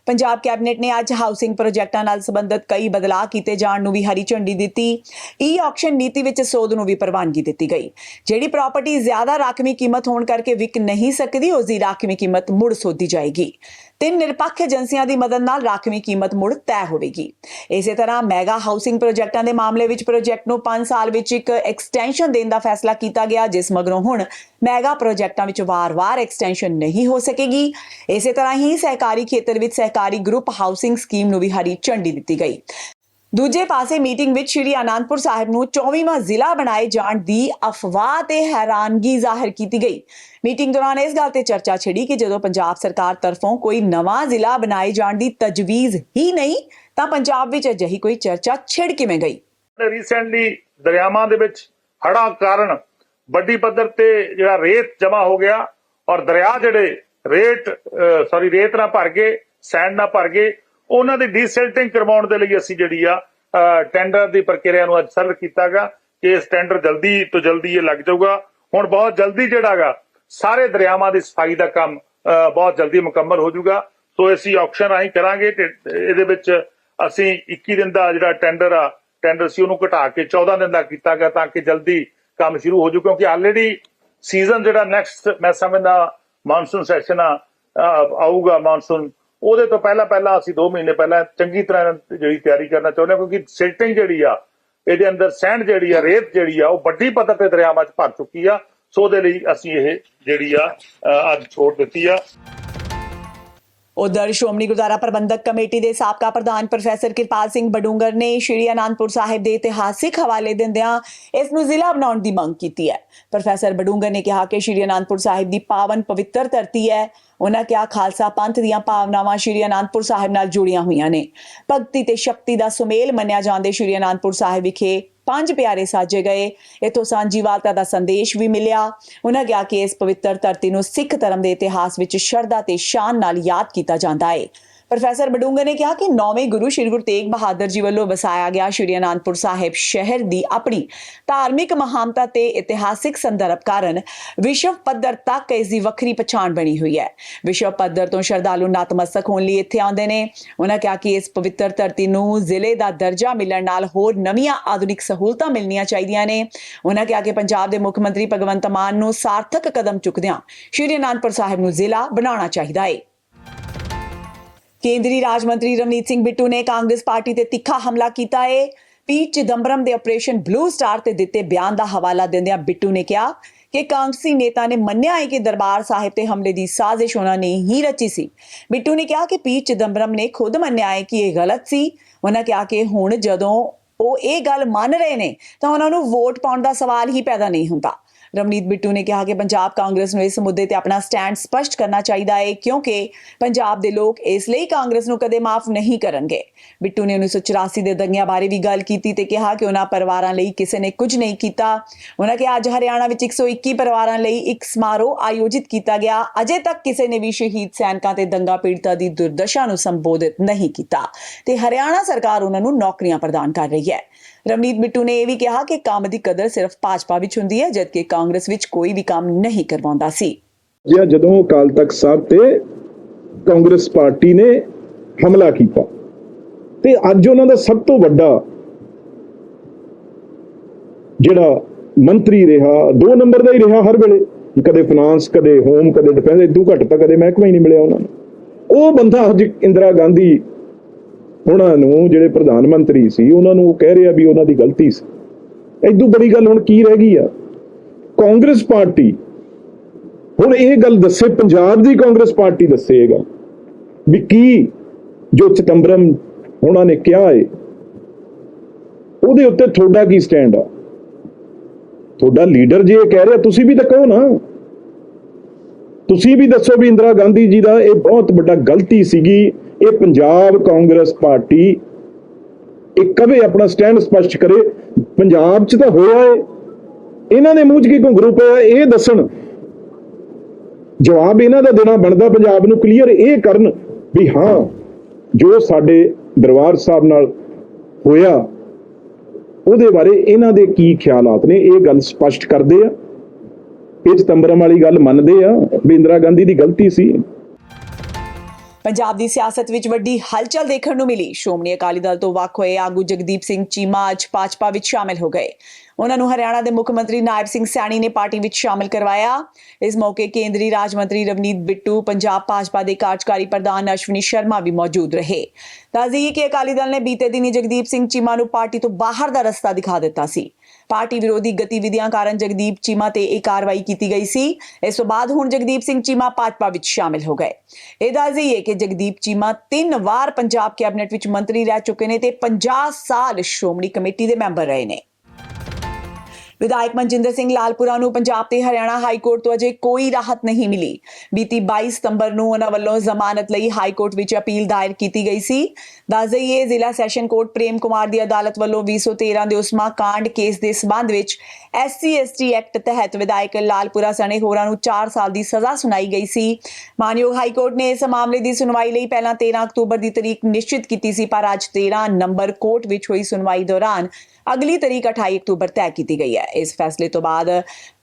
ਪੰਜਾਬ ਕੈਬਨਿਟ ਨੇ ਅੱਜ ਹਾਊਸਿੰਗ ਪ੍ਰੋਜੈਕਟਾਂ ਨਾਲ ਸੰਬੰਧਿਤ ਕਈ ਬਦਲਾਅ ਕੀਤੇ ਜਾਣ ਨੂੰ ਵੀ ਹਰੀ ਝੰਡੀ ਦਿੱਤੀ। ਈ ਆਕਸ਼ਨ ਨੀਤੀ ਵਿੱਚ ਸੋਧ ਨੂੰ ਵੀ ਪ੍ਰਵਾਨਗੀ ਦਿੱਤੀ ਗਈ। ਜਿਹੜੀ ਪ੍ਰਾਪਰਟੀ ਜ਼ਿਆਦਾ ਰਾਖਵੀਂ ਕੀਮਤ ਹੋਣ ਕਰਕੇ ਵਿਕ ਨਹੀਂ ਸਕਦੀ ਉਸ ਦੀ ਰਾਖਵੀਂ ਕੀਮਤ ਮੁੜ ਸੋਧੀ ਜਾਏਗੀ। ਤਿੰਨ ਨਿਰਪੱਖ ਏਜੰਸੀਆਂ ਦੀ ਮਦਦ ਨਾਲ ਰਾਖਵੀਂ ਕੀਮਤ ਮੁੜ ਤੈਅ ਹੋਵੇਗੀ। ਇਸੇ ਤਰ੍ਹਾਂ ਮੈਗਾ ਹਾਊਸਿੰਗ ਪ੍ਰੋਜੈਕਟਾਂ ਦੇ ਮਾਮਲੇ ਵਿੱਚ ਪ੍ਰੋਜੈਕਟ ਨੂੰ 5 ਸਾਲ ਵਿੱਚ ਇੱਕ ਐਕਸਟੈਂਸ਼ਨ ਦੇਣ ਦਾ ਫੈਸਲਾ ਕੀਤਾ ਗਿਆ, ਜਿਸ ਮਗਰੋਂ ਹੁਣ ਮੈਗਾ ਪ੍ਰੋਜੈਕਟਾਂ ਵਿੱਚ ਵਾਰ-ਵਾਰ ਐਕਸਟੈਂਸ਼ਨ ਨਹੀਂ ਹੋ ਸਕੇਗੀ। ਇਸੇ ਤਰ੍ਹਾਂ ਹੀ ਸਹਿਕਾਰੀ ਖੇਤਰ ਵਿੱਚ ਸਹਿਕਾਰੀ ਗਰੁੱਪ ਹਾਊਸਿੰਗ ਸਕੀਮ ਨੂੰ ਵੀ ਹਰੀ ਝੰਡੀ ਦਿੱਤੀ ਗਈ। ਦੂਜੇ ਪਾਸੇ ਮੀਟਿੰਗ ਵਿੱਚ ਸ਼੍ਰੀ ਆਨੰਦਪੁਰ ਸਾਹਿਬ ਨੂੰ 24ਵਾਂ ਜ਼ਿਲ੍ਹਾ ਬਣਾਏ ਜਾਣ ਦੀ ਅਫਵਾਹ ਤੇ ਹੈਰਾਨਗੀ ਜ਼ਾਹਿਰ ਕੀਤੀ ਗਈ। ਮੀਟਿੰਗ ਦੌਰਾਨ ਇਸ ਗੱਲ ਤੇ ਚਰਚਾ ਛਿੜੀ ਕਿ ਜਦੋਂ ਪੰਜਾਬ ਸਰਕਾਰ ਤਰਫੋਂ ਕੋਈ ਨਵਾਂ ਜ਼ਿਲ੍ਹਾ ਬਣਾਏ ਜਾਣ ਦੀ ਤਜਵੀਜ਼ ਹੀ ਨਹੀਂ, ਤਾਂ ਪੰਜਾਬ ਵਿੱਚ ਅਜਿਹੀ ਕੋਈ ਚਰਚਾ ਛਿੜ ਕਿਵੇਂ ਗਈ? ਰੀਸੈਂਟਲੀ ਦਰਿਆਵਾਂ ਦੇ ਵਿੱਚ ਹੜ੍ਹਾਂ ਕਾਰਨ ਵੱਡੀ ਪੱਧਰ ਤੇ ਜਿਹੜਾ ਰੇਤ ਜਮਾ ਹੋ ਗਿਆ ਔਰ ਦਰਿਆ ਜਿਹੜੇ ਰੇਤ ਸੌਰੀ ਰੇਤ ਨਾਲ ਭਰ ਗਏ, ਸੈਂਡ ਨਾਲ ਭਰ ਗਏ, ਉਹਨਾਂ ਦੀ ਡੀਸਿਲਟਿੰਗ ਕਰਵਾਉਣ ਦੇ ਲਈ ਅਸੀਂ ਜਿਹੜੀ ਆ ਟੈਂਡਰ ਦੀ ਪ੍ਰਕਿਰਿਆ ਨੂੰ ਅੱਜ ਸਰਵ ਕੀਤਾਗਾ ਕਿ ਇਸ ਟੈਂਡਰ ਜਲਦੀ ਤੋਂ ਜਲਦੀ ਇਹ ਲੱਗ ਜਾਊਗਾ। ਹੁਣ ਬਹੁਤ ਜਲਦੀ ਜਿਹੜਾਗਾ ਸਾਰੇ ਦਰਿਆਵਾਂ ਦੀ ਸਫ਼ਾਈ ਦਾ ਕੰਮ ਬਹੁਤ ਜਲਦੀ ਮੁਕੰਮਲ ਹੋ ਜਾਊਗਾ। ਸੋ ਅਸੀਂ ਆਕਸ਼ਨ ਰਾਹੀਂ ਕਰਾਂਗੇ ਤੇ ਇਹਦੇ ਵਿੱਚ ਅਸੀਂ 21 ਦਿਨ ਦਾ ਜਿਹੜਾ ਟੈਂਡਰ ਆ ਟੈਂਡਰ ਸੀ ਉਹਨੂੰ ਘਟਾ ਕੇ 14 ਦਿਨ ਦਾ ਕੀਤਾ ਗਿਆ ਤਾਂ ਕਿ ਜਲਦੀ ਕੰਮ ਸ਼ੁਰੂ ਹੋ ਜਾਊ, ਕਿਉਂਕਿ ਆਲਰੇਡੀ ਸੀਜ਼ਨ ਜਿਹੜਾ ਨੈਕਸਟ ਮੈਂ ਸਮਝਦਾ ਮਾਨਸੂਨ ਸੈਸ਼ਨ ਆ ਆਊਗਾ ਮਾਨਸੂਨ ਉਹਦੇ ਤੋਂ ਪਹਿਲਾਂ ਪਹਿਲਾਂ ਅਸੀਂ 2 ਮਹੀਨੇ ਪਹਿਲਾਂ ਚੰਗੀ ਤਰ੍ਹਾਂ ਜਿਹੜੀ ਤਿਆਰੀ ਕਰਨਾ ਚਾਹੁੰਦੇ ਹਾਂ, ਕਿਉਂਕਿ ਸਿਲਟਿੰਗ ਜਿਹੜੀ ਆ, ਇਹਦੇ ਅੰਦਰ ਸੈਂਡ ਜਿਹੜੀ ਆ, ਰੇਤ ਜਿਹੜੀ ਆ, ਉਹ ਵੱਡੀ ਪੱਧਰ ਤੇ ਦਰਿਆਵਾਂ 'ਚ ਭਰ ਚੁੱਕੀ ਆ। ਸੋ ਉਹਦੇ ਲਈ ਅਸੀਂ ਇਹ ਜਿਹੜੀ ਆ ਅੱਜ ਛੋੜ ਦਿੱਤੀ ਆ। ਉਧਰ ਸ਼੍ਰੋਮਣੀ ਗੁਰਦੁਆਰਾ ਪ੍ਰਬੰਧਕ ਕਮੇਟੀ ਦੇ ਸਾਬਕਾ ਪ੍ਰਧਾਨ ਪ੍ਰੋਫੈਸਰ ਕਿਰਪਾਲ ਸਿੰਘ ਬਡੂੰਗਰ ਨੇ ਸ਼੍ਰੀ ਅਨੰਦਪੁਰ ਸਾਹਿਬ ਦੇ ਇਤਿਹਾਸਿਕ ਹਵਾਲੇ ਦਿੰਦਿਆਂ ਇਸ ਨੂੰ ਜ਼ਿਲ੍ਹਾ ਬਣਾਉਣ ਦੀ ਮੰਗ ਕੀਤੀ ਹੈ। ਪ੍ਰੋਫੈਸਰ ਬਡੂੰਗਰ ਨੇ ਕਿਹਾ ਕਿ ਸ਼੍ਰੀ ਅਨੰਦਪੁਰ ਸਾਹਿਬ ਦੀ ਪਾਵਨ ਪਵਿੱਤਰ ਧਰਤੀ ਹੈ। ਉਹਨਾਂ ਕਿਹਾ, ਖਾਲਸਾ ਪੰਥ ਦੀਆਂ ਭਾਵਨਾਵਾਂ ਸ਼੍ਰੀ ਅਨੰਦਪੁਰ ਸਾਹਿਬ ਨਾਲ ਜੁੜੀਆਂ ਹੋਈਆਂ ਨੇ। ਭਗਤੀ ਤੇ ਸ਼ਕਤੀ ਦਾ ਸੁਮੇਲ ਮੰਨਿਆ ਜਾਂਦੇ ਸ਼੍ਰੀ ਅਨੰਦਪੁਰ ਸਾਹਿਬ ਵਿਖੇ। ਪੰਜ ਪਿਆਰੇ ਸਾਜੇ ਗਏ। ਇਥੋਂ ਸਾਂਝੀਵਾਲਤਾ ਦਾ ਸੰਦੇਸ਼ ਵੀ ਮਿਲਿਆ। ਉਹਨਾਂ ਕਿਹਾ ਕਿ ਇਸ ਪਵਿੱਤਰ ਧਰਤੀ ਨੂੰ ਸਿੱਖ ਧਰਮ ਦੇ ਇਤਿਹਾਸ ਵਿੱਚ ਸ਼ਰਧਾ ਤੇ ਸ਼ਾਨ ਨਾਲ ਯਾਦ ਕੀਤਾ ਜਾਂਦਾ ਹੈ। ਪ੍ਰੋਫੈਸਰ ਬਡੂੰਗਰ ਨੇ ਕਿਹਾ ਕਿ ਨੌਵੇਂ ਗੁਰੂ ਸ਼੍ਰੀ ਗੁਰੂ ਤੇਗ ਬਹਾਦਰ ਜੀ ਵੱਲੋਂ ਵਸਾਇਆ ਗਿਆ ਸ਼੍ਰੀ ਅਨੰਦਪੁਰ ਸਾਹਿਬ ਸ਼ਹਿਰ ਦੀ ਆਪਣੀ ਧਾਰਮਿਕ ਮਹਾਨਤਾ ਤੇ ਇਤਿਹਾਸਿਕ ਸੰਦਰਭ ਕਾਰਨ ਵਿਸ਼ਵ ਪੱਧਰ ਤੱਕ ਇਸ ਦੀ ਵੱਖਰੀ ਪਛਾਣ ਬਣੀ ਹੋਈ ਹੈ। ਵਿਸ਼ਵ ਪੱਧਰ ਤੋਂ ਸ਼ਰਧਾਲੂ ਨਤਮਸਤਕ ਹੋਣ ਲਈ ਇੱਥੇ ਆਉਂਦੇ ਨੇ। ਉਹਨਾਂ ਕਿਹਾ ਕਿ ਇਸ ਪਵਿੱਤਰ ਧਰਤੀ ਨੂੰ ਜ਼ਿਲ੍ਹੇ ਦਾ ਦਰਜਾ ਮਿਲਣ ਨਾਲ ਹੋਰ ਨਵੀਆਂ ਆਧੁਨਿਕ ਸਹੂਲਤਾਂ ਮਿਲਣੀਆਂ ਚਾਹੀਦੀਆਂ ਨੇ। ਉਹਨਾਂ ਕਿਹਾ ਕਿ ਪੰਜਾਬ ਦੇ ਮੁੱਖ ਮੰਤਰੀ ਭਗਵੰਤ ਮਾਨ ਨੂੰ ਸਾਰਥਕ ਕਦਮ ਚੁੱਕਦਿਆਂ ਸ਼੍ਰੀ ਅਨੰਦਪੁਰ ਸਾਹਿਬ ਨੂੰ ਜ਼ਿਲ੍ਹਾ ਬਣਾਉਣਾ ਚਾਹੀਦਾ ਹੈ ਕੇਂਦਰੀ ਰਾਜ ਮੰਤਰੀ ਰਵਨੀਤ ਸਿੰਘ ਬਿੱਟੂ ਨੇ ਕਾਂਗਰਸ ਪਾਰਟੀ ਤੇ ਤਿੱਖਾ ਹਮਲਾ ਕੀਤਾ ਏ। ਪੀ ਚਿਦੰਬਰਮ ਦੇ ਆਪਰੇਸ਼ਨ ਬਲੂ ਸਟਾਰ ਤੇ ਦਿੱਤੇ ਬਿਆਨ ਦਾ ਹਵਾਲਾ ਦਿੰਦਿਆਂ ਬਿੱਟੂ ਨੇ ਕਿਹਾ ਕਿ ਕਾਂਗਰਸੀ ਨੇਤਾ ਨੇ ਮੰਨਿਆ ਹੈ ਕਿ ਦਰਬਾਰ ਸਾਹਿਬ ਤੇ ਹਮਲੇ ਦੀ ਸਾਜ਼ਿਸ਼ ਉਹਨਾਂ ਨੇ ਹੀ ਰਚੀ ਸੀ। ਬਿੱਟੂ ਨੇ ਕਿਹਾ ਕਿ ਪੀ ਚਿਦੰਬਰਮ ਨੇ ਖੁਦ ਮੰਨਿਆ ਹੈ ਕਿ ਇਹ ਗਲਤ ਸੀ। ਉਹਨਾਂ ਕਿਹਾ ਕਿ ਹੁਣ ਜਦੋਂ ਉਹ ਇਹ ਗੱਲ ਮੰਨ ਰਹੇ ਨੇ ਤਾਂ ਉਹਨਾਂ ਨੂੰ ਵੋਟ ਪਾਉਣ ਦਾ ਸਵਾਲ ਹੀ ਪੈਦਾ ਨਹੀਂ ਹੁੰਦਾ। ਰਮਨੀਤ ਬਿੱਟੂ ਨੇ ਕਿਹਾ ਕਿ ਪੰਜਾਬ ਕਾਂਗਰਸ ਨੂੰ ਇਸ ਮੁੱਦੇ ਤੇ ਆਪਣਾ ਸਟੈਂਡ ਸਪਸ਼ਟ ਕਰਨਾ ਚਾਹੀਦਾ ਹੈ, ਕਿਉਂਕਿ ਪੰਜਾਬ ਦੇ ਲੋਕ ਇਸ ਲਈ ਕਾਂਗਰਸ ਨੂੰ ਕਦੇ ਮਾਫ ਨਹੀਂ ਕਰਨਗੇ। ਬਿੱਟੂ ਨੇ 1984 ਦੇ ਦੰਗਿਆਂ ਬਾਰੇ ਵੀ ਗੱਲ ਕੀਤੀ ਤੇ ਕਿਹਾ ਕਿ ਉਹਨਾਂ ਪਰਿਵਾਰਾਂ ਲਈ ਕਿਸੇ ਨੇ ਕੁਝ ਨਹੀਂ ਕੀਤਾ। ਉਹਨਾਂ ਕਿਹਾ, ਅੱਜ ਹਰਿਆਣਾ ਵਿੱਚ 121 ਪਰਿਵਾਰਾਂ ਲਈ ਇੱਕ ਸਮਾਰੋਹ ਆਯੋਜਿਤ ਕੀਤਾ ਗਿਆ। ਅਜੇ ਤੱਕ ਕਿਸੇ ਨੇ ਵੀ ਸ਼ਹੀਦ ਸੈਨਿਕਾਂ ਤੇ ਦੰਗਾ ਪੀੜਤਾਂ ਦੀ ਦੁਰਦਸ਼ਾ ਨੂੰ ਸੰਬੋਧਿਤ ਨਹੀਂ ਕੀਤਾ। ਤੇ ਹਰਿਆਣਾ ਸਰਕਾਰ ਉਹਨਾਂ ਨੂੰ ਨੌਕਰੀਆਂ ਪ੍ਰਦਾਨ ਕਰ ਰਹੀ ਹੈ। ਰਮਨੀਤ ਬਿੱਟੂ ਨੇ ਇਹ ਵੀ ਕਿਹਾ ਕਿ ਕੰਮ ਦੀ ਕਦਰ ਸਿਰਫ ਭਾਜਪਾ ਵਿੱਚ ਹੁੰਦੀ ਹੈ, ਜਦਕਿ ਕਾਂਗਰਸ ਵਿੱਚ ਕੋਈ ਵੀ ਕੰਮ ਨਹੀਂ ਕਰਵਾਉਂਦਾ ਸੀ। ਜਿਹਾ ਜਦੋਂ ਅਕਾਲ ਤਖਤ ਸਾਹਿਬ ਤੇ ਕਾਂਗਰਸ ਪਾਰਟੀ ਨੇ ਹਮਲਾ ਕੀਤਾ, ਤੇ ਅੱਜ ਉਹਨਾਂ ਦਾ ਸਭ ਤੋਂ ਵੱਡਾ ਜਿਹੜਾ ਮੰਤਰੀ ਰਿਹਾ, ਦੋ ਨੰਬਰ ਦਾ ਹੀ ਰਿਹਾ ਹਰ ਵੇਲੇ। ਕਦੇ ਫਾਈਨਾਂਸ ਕਦੇ ਹੋਮ ਕਦੇ ਡਿਫੈਂਸ ਇਦੋਂ ਘੱਟ ਤਾਂ ਕਦੇ ਮਹਿਕਮਾ ਹੀ ਨਹੀਂ ਮਿਲਿਆ ਉਹਨਾਂ ਨੂੰ। ਉਹ ਬੰਦਾ ਅੱਜ ਇੰਦਰਾ ਗਾਂਧੀ ਉਹਨਾਂ ਨੂੰ ਜਿਹੜੇ ਪ੍ਰਧਾਨ ਮੰਤਰੀ ਸੀ, ਉਹਨਾਂ ਨੂੰ ਉਹ ਕਹਿ ਰਿਹਾ ਵੀ ਉਹਨਾਂ ਦੀ ਗਲਤੀ ਸੀ। ਇਦੋਂ ਬੜੀ ਗੱਲ ਹੁਣ ਕੀ ਰਹਿ ਗਈ ਆ? ਕਾਂਗਰਸ ਪਾਰਟੀ, ਹੁਣ ਇਹ ਗੱਲ ਦੱਸੇ, ਪੰਜਾਬ ਦੀ ਕਾਂਗਰਸ ਪਾਰਟੀ ਦੱਸੇਗਾ ਵੀ ਕੀ ਜੋ ਚਿਦੰਬਰਮ ਉਹਨਾਂ ਨੇ ਕਿਹਾ ਏ, ਉਹਦੇ ਉੱਤੇ ਤੁਹਾਡਾ ਕੀ ਸਟੈਂਡ ਆ? ਤੁਹਾਡਾ ਲੀਡਰ ਜੇ ਕਹਿ ਰਿਹਾ, ਤੁਸੀਂ ਵੀ ਤਾਂ ਕਹੋ ਨਾ। ਤੁਸੀਂ ਵੀ ਦੱਸੋ ਵੀ ਇੰਦਰਾ ਗਾਂਧੀ ਜੀ ਦਾ ਇਹ ਬਹੁਤ ਵੱਡਾ ਗਲਤੀ ਸੀਗੀ ਇਹ ਪੰਜਾਬ ਕਾਂਗਰਸ ਪਾਰਟੀ ਇਹ ਕਦੇ ਆਪਣਾ ਸਟੈਂਡ ਸਪਸ਼ਟ ਕਰੇ। ਪੰਜਾਬ 'ਚ ਤਾਂ ਹੋਇਆ ਏ। ਇਹਨਾਂ ਦੇ ਮੂੰਹ 'ਚ ਕੀ ਘੁੰਗਰੂ ਪਿਆ ਇਹ ਦੱਸਣ। ਜਵਾਬ ਇਹਨਾਂ ਦਾ ਦੇਣਾ ਬਣਦਾ ਪੰਜਾਬ ਨੂੰ ਕਲੀਅਰ ਇਹ ਕਰਨ ਵੀ ਹਾਂ, ਜੋ ਸਾਡੇ ਦਰਬਾਰ ਸਾਹਿਬ ਨਾਲ ਹੋਇਆ, ਉਹਦੇ ਬਾਰੇ ਇਹਨਾਂ ਦੇ ਕੀ ਖਿਆਲਾਤ ਨੇ, ਇਹ ਗੱਲ ਸਪਸ਼ਟ ਕਰਦੇ ਆ। ਇਹ ਸਤੰਬਰਮ ਵਾਲੀ ਗੱਲ ਮੰਨਦੇ ਆ। ਵੀ ਇੰਦਰਾ ਗਾਂਧੀ ਦੀ ਗਲਤੀ ਸੀ। ਪੰਜਾਬ ਦੀ ਸਿਆਸਤ ਵਿੱਚ ਵੱਡੀ ਹਲਚਲ ਦੇਖਣ ਨੂੰ ਮਿਲੀ। ਸ਼੍ਰੋਮਣੀ ਅਕਾਲੀ ਦਲ ਤੋਂ ਵੱਖ ਹੋਏ ਆਗੂ ਜਗਦੀਪ ਸਿੰਘ ਚੀਮਾ ਅੱਜ ਭਾਜਪਾ ਵਿੱਚ ਸ਼ਾਮਿਲ ਹੋ ਗਏ। ਉਹਨਾਂ ਨੂੰ ਹਰਿਆਣਾ ਦੇ ਮੁੱਖ ਮੰਤਰੀ ਨਾਇਬ ਸਿੰਘ ਸੈਣੀ ਨੇ ਪਾਰਟੀ ਵਿੱਚ ਸ਼ਾਮਿਲ ਕਰਵਾਇਆ। ਇਸ ਮੌਕੇ ਕੇਂਦਰੀ ਰਾਜ ਮੰਤਰੀ ਰਵਨੀਤ ਬਿੱਟੂ, ਪੰਜਾਬ ਭਾਜਪਾ ਦੇ ਕਾਰਜਕਾਰੀ ਪ੍ਰਧਾਨ ਅਸ਼ਵਨੀ ਸ਼ਰਮਾ ਵੀ ਮੌਜੂਦ ਰਹੇ। ਦੱਸਦੀਏ ਕਿ ਅਕਾਲੀ ਦਲ ਨੇ ਬੀਤੇ ਦਿਨੀ ਜਗਦੀਪ ਸਿੰਘ ਚੀਮਾ ਨੂੰ ਪਾਰਟੀ ਤੋਂ ਬਾਹਰ ਦਾ ਰਸਤਾ ਦਿਖਾ ਦਿੱਤਾ ਸੀ। ਪਾਰਟੀ ਵਿਰੋਧੀ ਗਤੀਵਿਧੀਆਂ ਕਾਰਨ ਜਗਦੀਪ ਚੀਮਾ ਤੇ ਇਹ ਕਾਰਵਾਈ ਕੀਤੀ ਗਈ ਸੀ। ਇਸ ਤੋਂ ਬਾਅਦ ਹੁਣ ਜਗਦੀਪ ਸਿੰਘ ਚੀਮਾ ਭਾਜਪਾ ਵਿੱਚ ਸ਼ਾਮਿਲ ਹੋ ਗਏ। ਇਹ ਦੱਸਦੀਏ ਕਿ ਜਗਦੀਪ ਚੀਮਾ ਤਿੰਨ ਵਾਰ ਪੰਜਾਬ ਕੈਬਨਿਟ ਵਿੱਚ ਮੰਤਰੀ ਰਹਿ ਚੁੱਕੇ ਨੇ ਤੇ 50 ਸਾਲ ਸ਼੍ਰੋਮਣੀ ਕਮੇਟੀ ਦੇ ਮੈਂਬਰ ਰਹੇ ਨੇ। ਵਿਧਾਇਕ ਮਨਜਿੰਦਰ ਸਿੰਘ ਲਾਲਪੁਰਾ ਨੂੰ ਪੰਜਾਬ ਤੇ ਹਰਿਆਣਾ ਹਾਈ ਕੋਰਟ ਤੋਂ ਅਜੇ ਕੋਈ ਰਾਹਤ ਨਹੀਂ ਮਿਲੀ। ਬੀਤੀ 22 ਸਤੰਬਰ ਨੂੰ ਉਹਨਾਂ ਵੱਲੋਂ ਜ਼ਮਾਨਤ ਲਈ ਹਾਈ ਕੋਰਟ ਵਿੱਚ ਅਪੀਲ ਦਾਇਰ ਕੀਤੀ ਗਈ ਸੀ। ਦੱਸ ਦਈਏ, ਜ਼ਿਲ੍ਹਾ ਸੈਸ਼ਨ ਕੋਰਟ ਪ੍ਰੇਮ ਕੁਮਾਰ ਦੀ ਅਦਾਲਤ ਵੱਲੋਂ 2013 ਦੇ ਉਸਮਾ ਕਾਂਡ ਕੇਸ ਦੇ ਸਬੰਧ ਵਿੱਚ ਐਸਸੀ ਐਸਟੀ ਐਕਟ ਤਹਿਤ ਵਿਧਾਇਕ ਲਾਲਪੁਰਾ ਸਣੇ ਹੋਰਾਂ ਨੂੰ 4 ਸਾਲ ਦੀ ਸਜ਼ਾ ਸੁਣਾਈ ਗਈ ਸੀ। ਮਾਨਯੋਗ ਹਾਈ ਕੋਰਟ ਨੇ ਇਸ ਮਾਮਲੇ ਦੀ ਸੁਣਵਾਈ ਲਈ ਪਹਿਲਾਂ 13 ਅਕਤੂਬਰ ਦੀ ਤਰੀਕ ਨਿਸ਼ਚਿਤ ਕੀਤੀ ਸੀ, ਪਰ ਅੱਜ 13 ਨੰਬਰ ਕੋਰਟ ਵਿੱਚ ਹੋਈ ਸੁਣਵਾਈ ਦੌਰਾਨ ਅਗਲੀ ਤਰੀਕ 28 ਅਕਤੂਬਰ ਤੈਅ ਕੀਤੀ ਗਈ ਹੈ। ਇਸ ਫੈਸਲੇ ਤੋਂ ਬਾਅਦ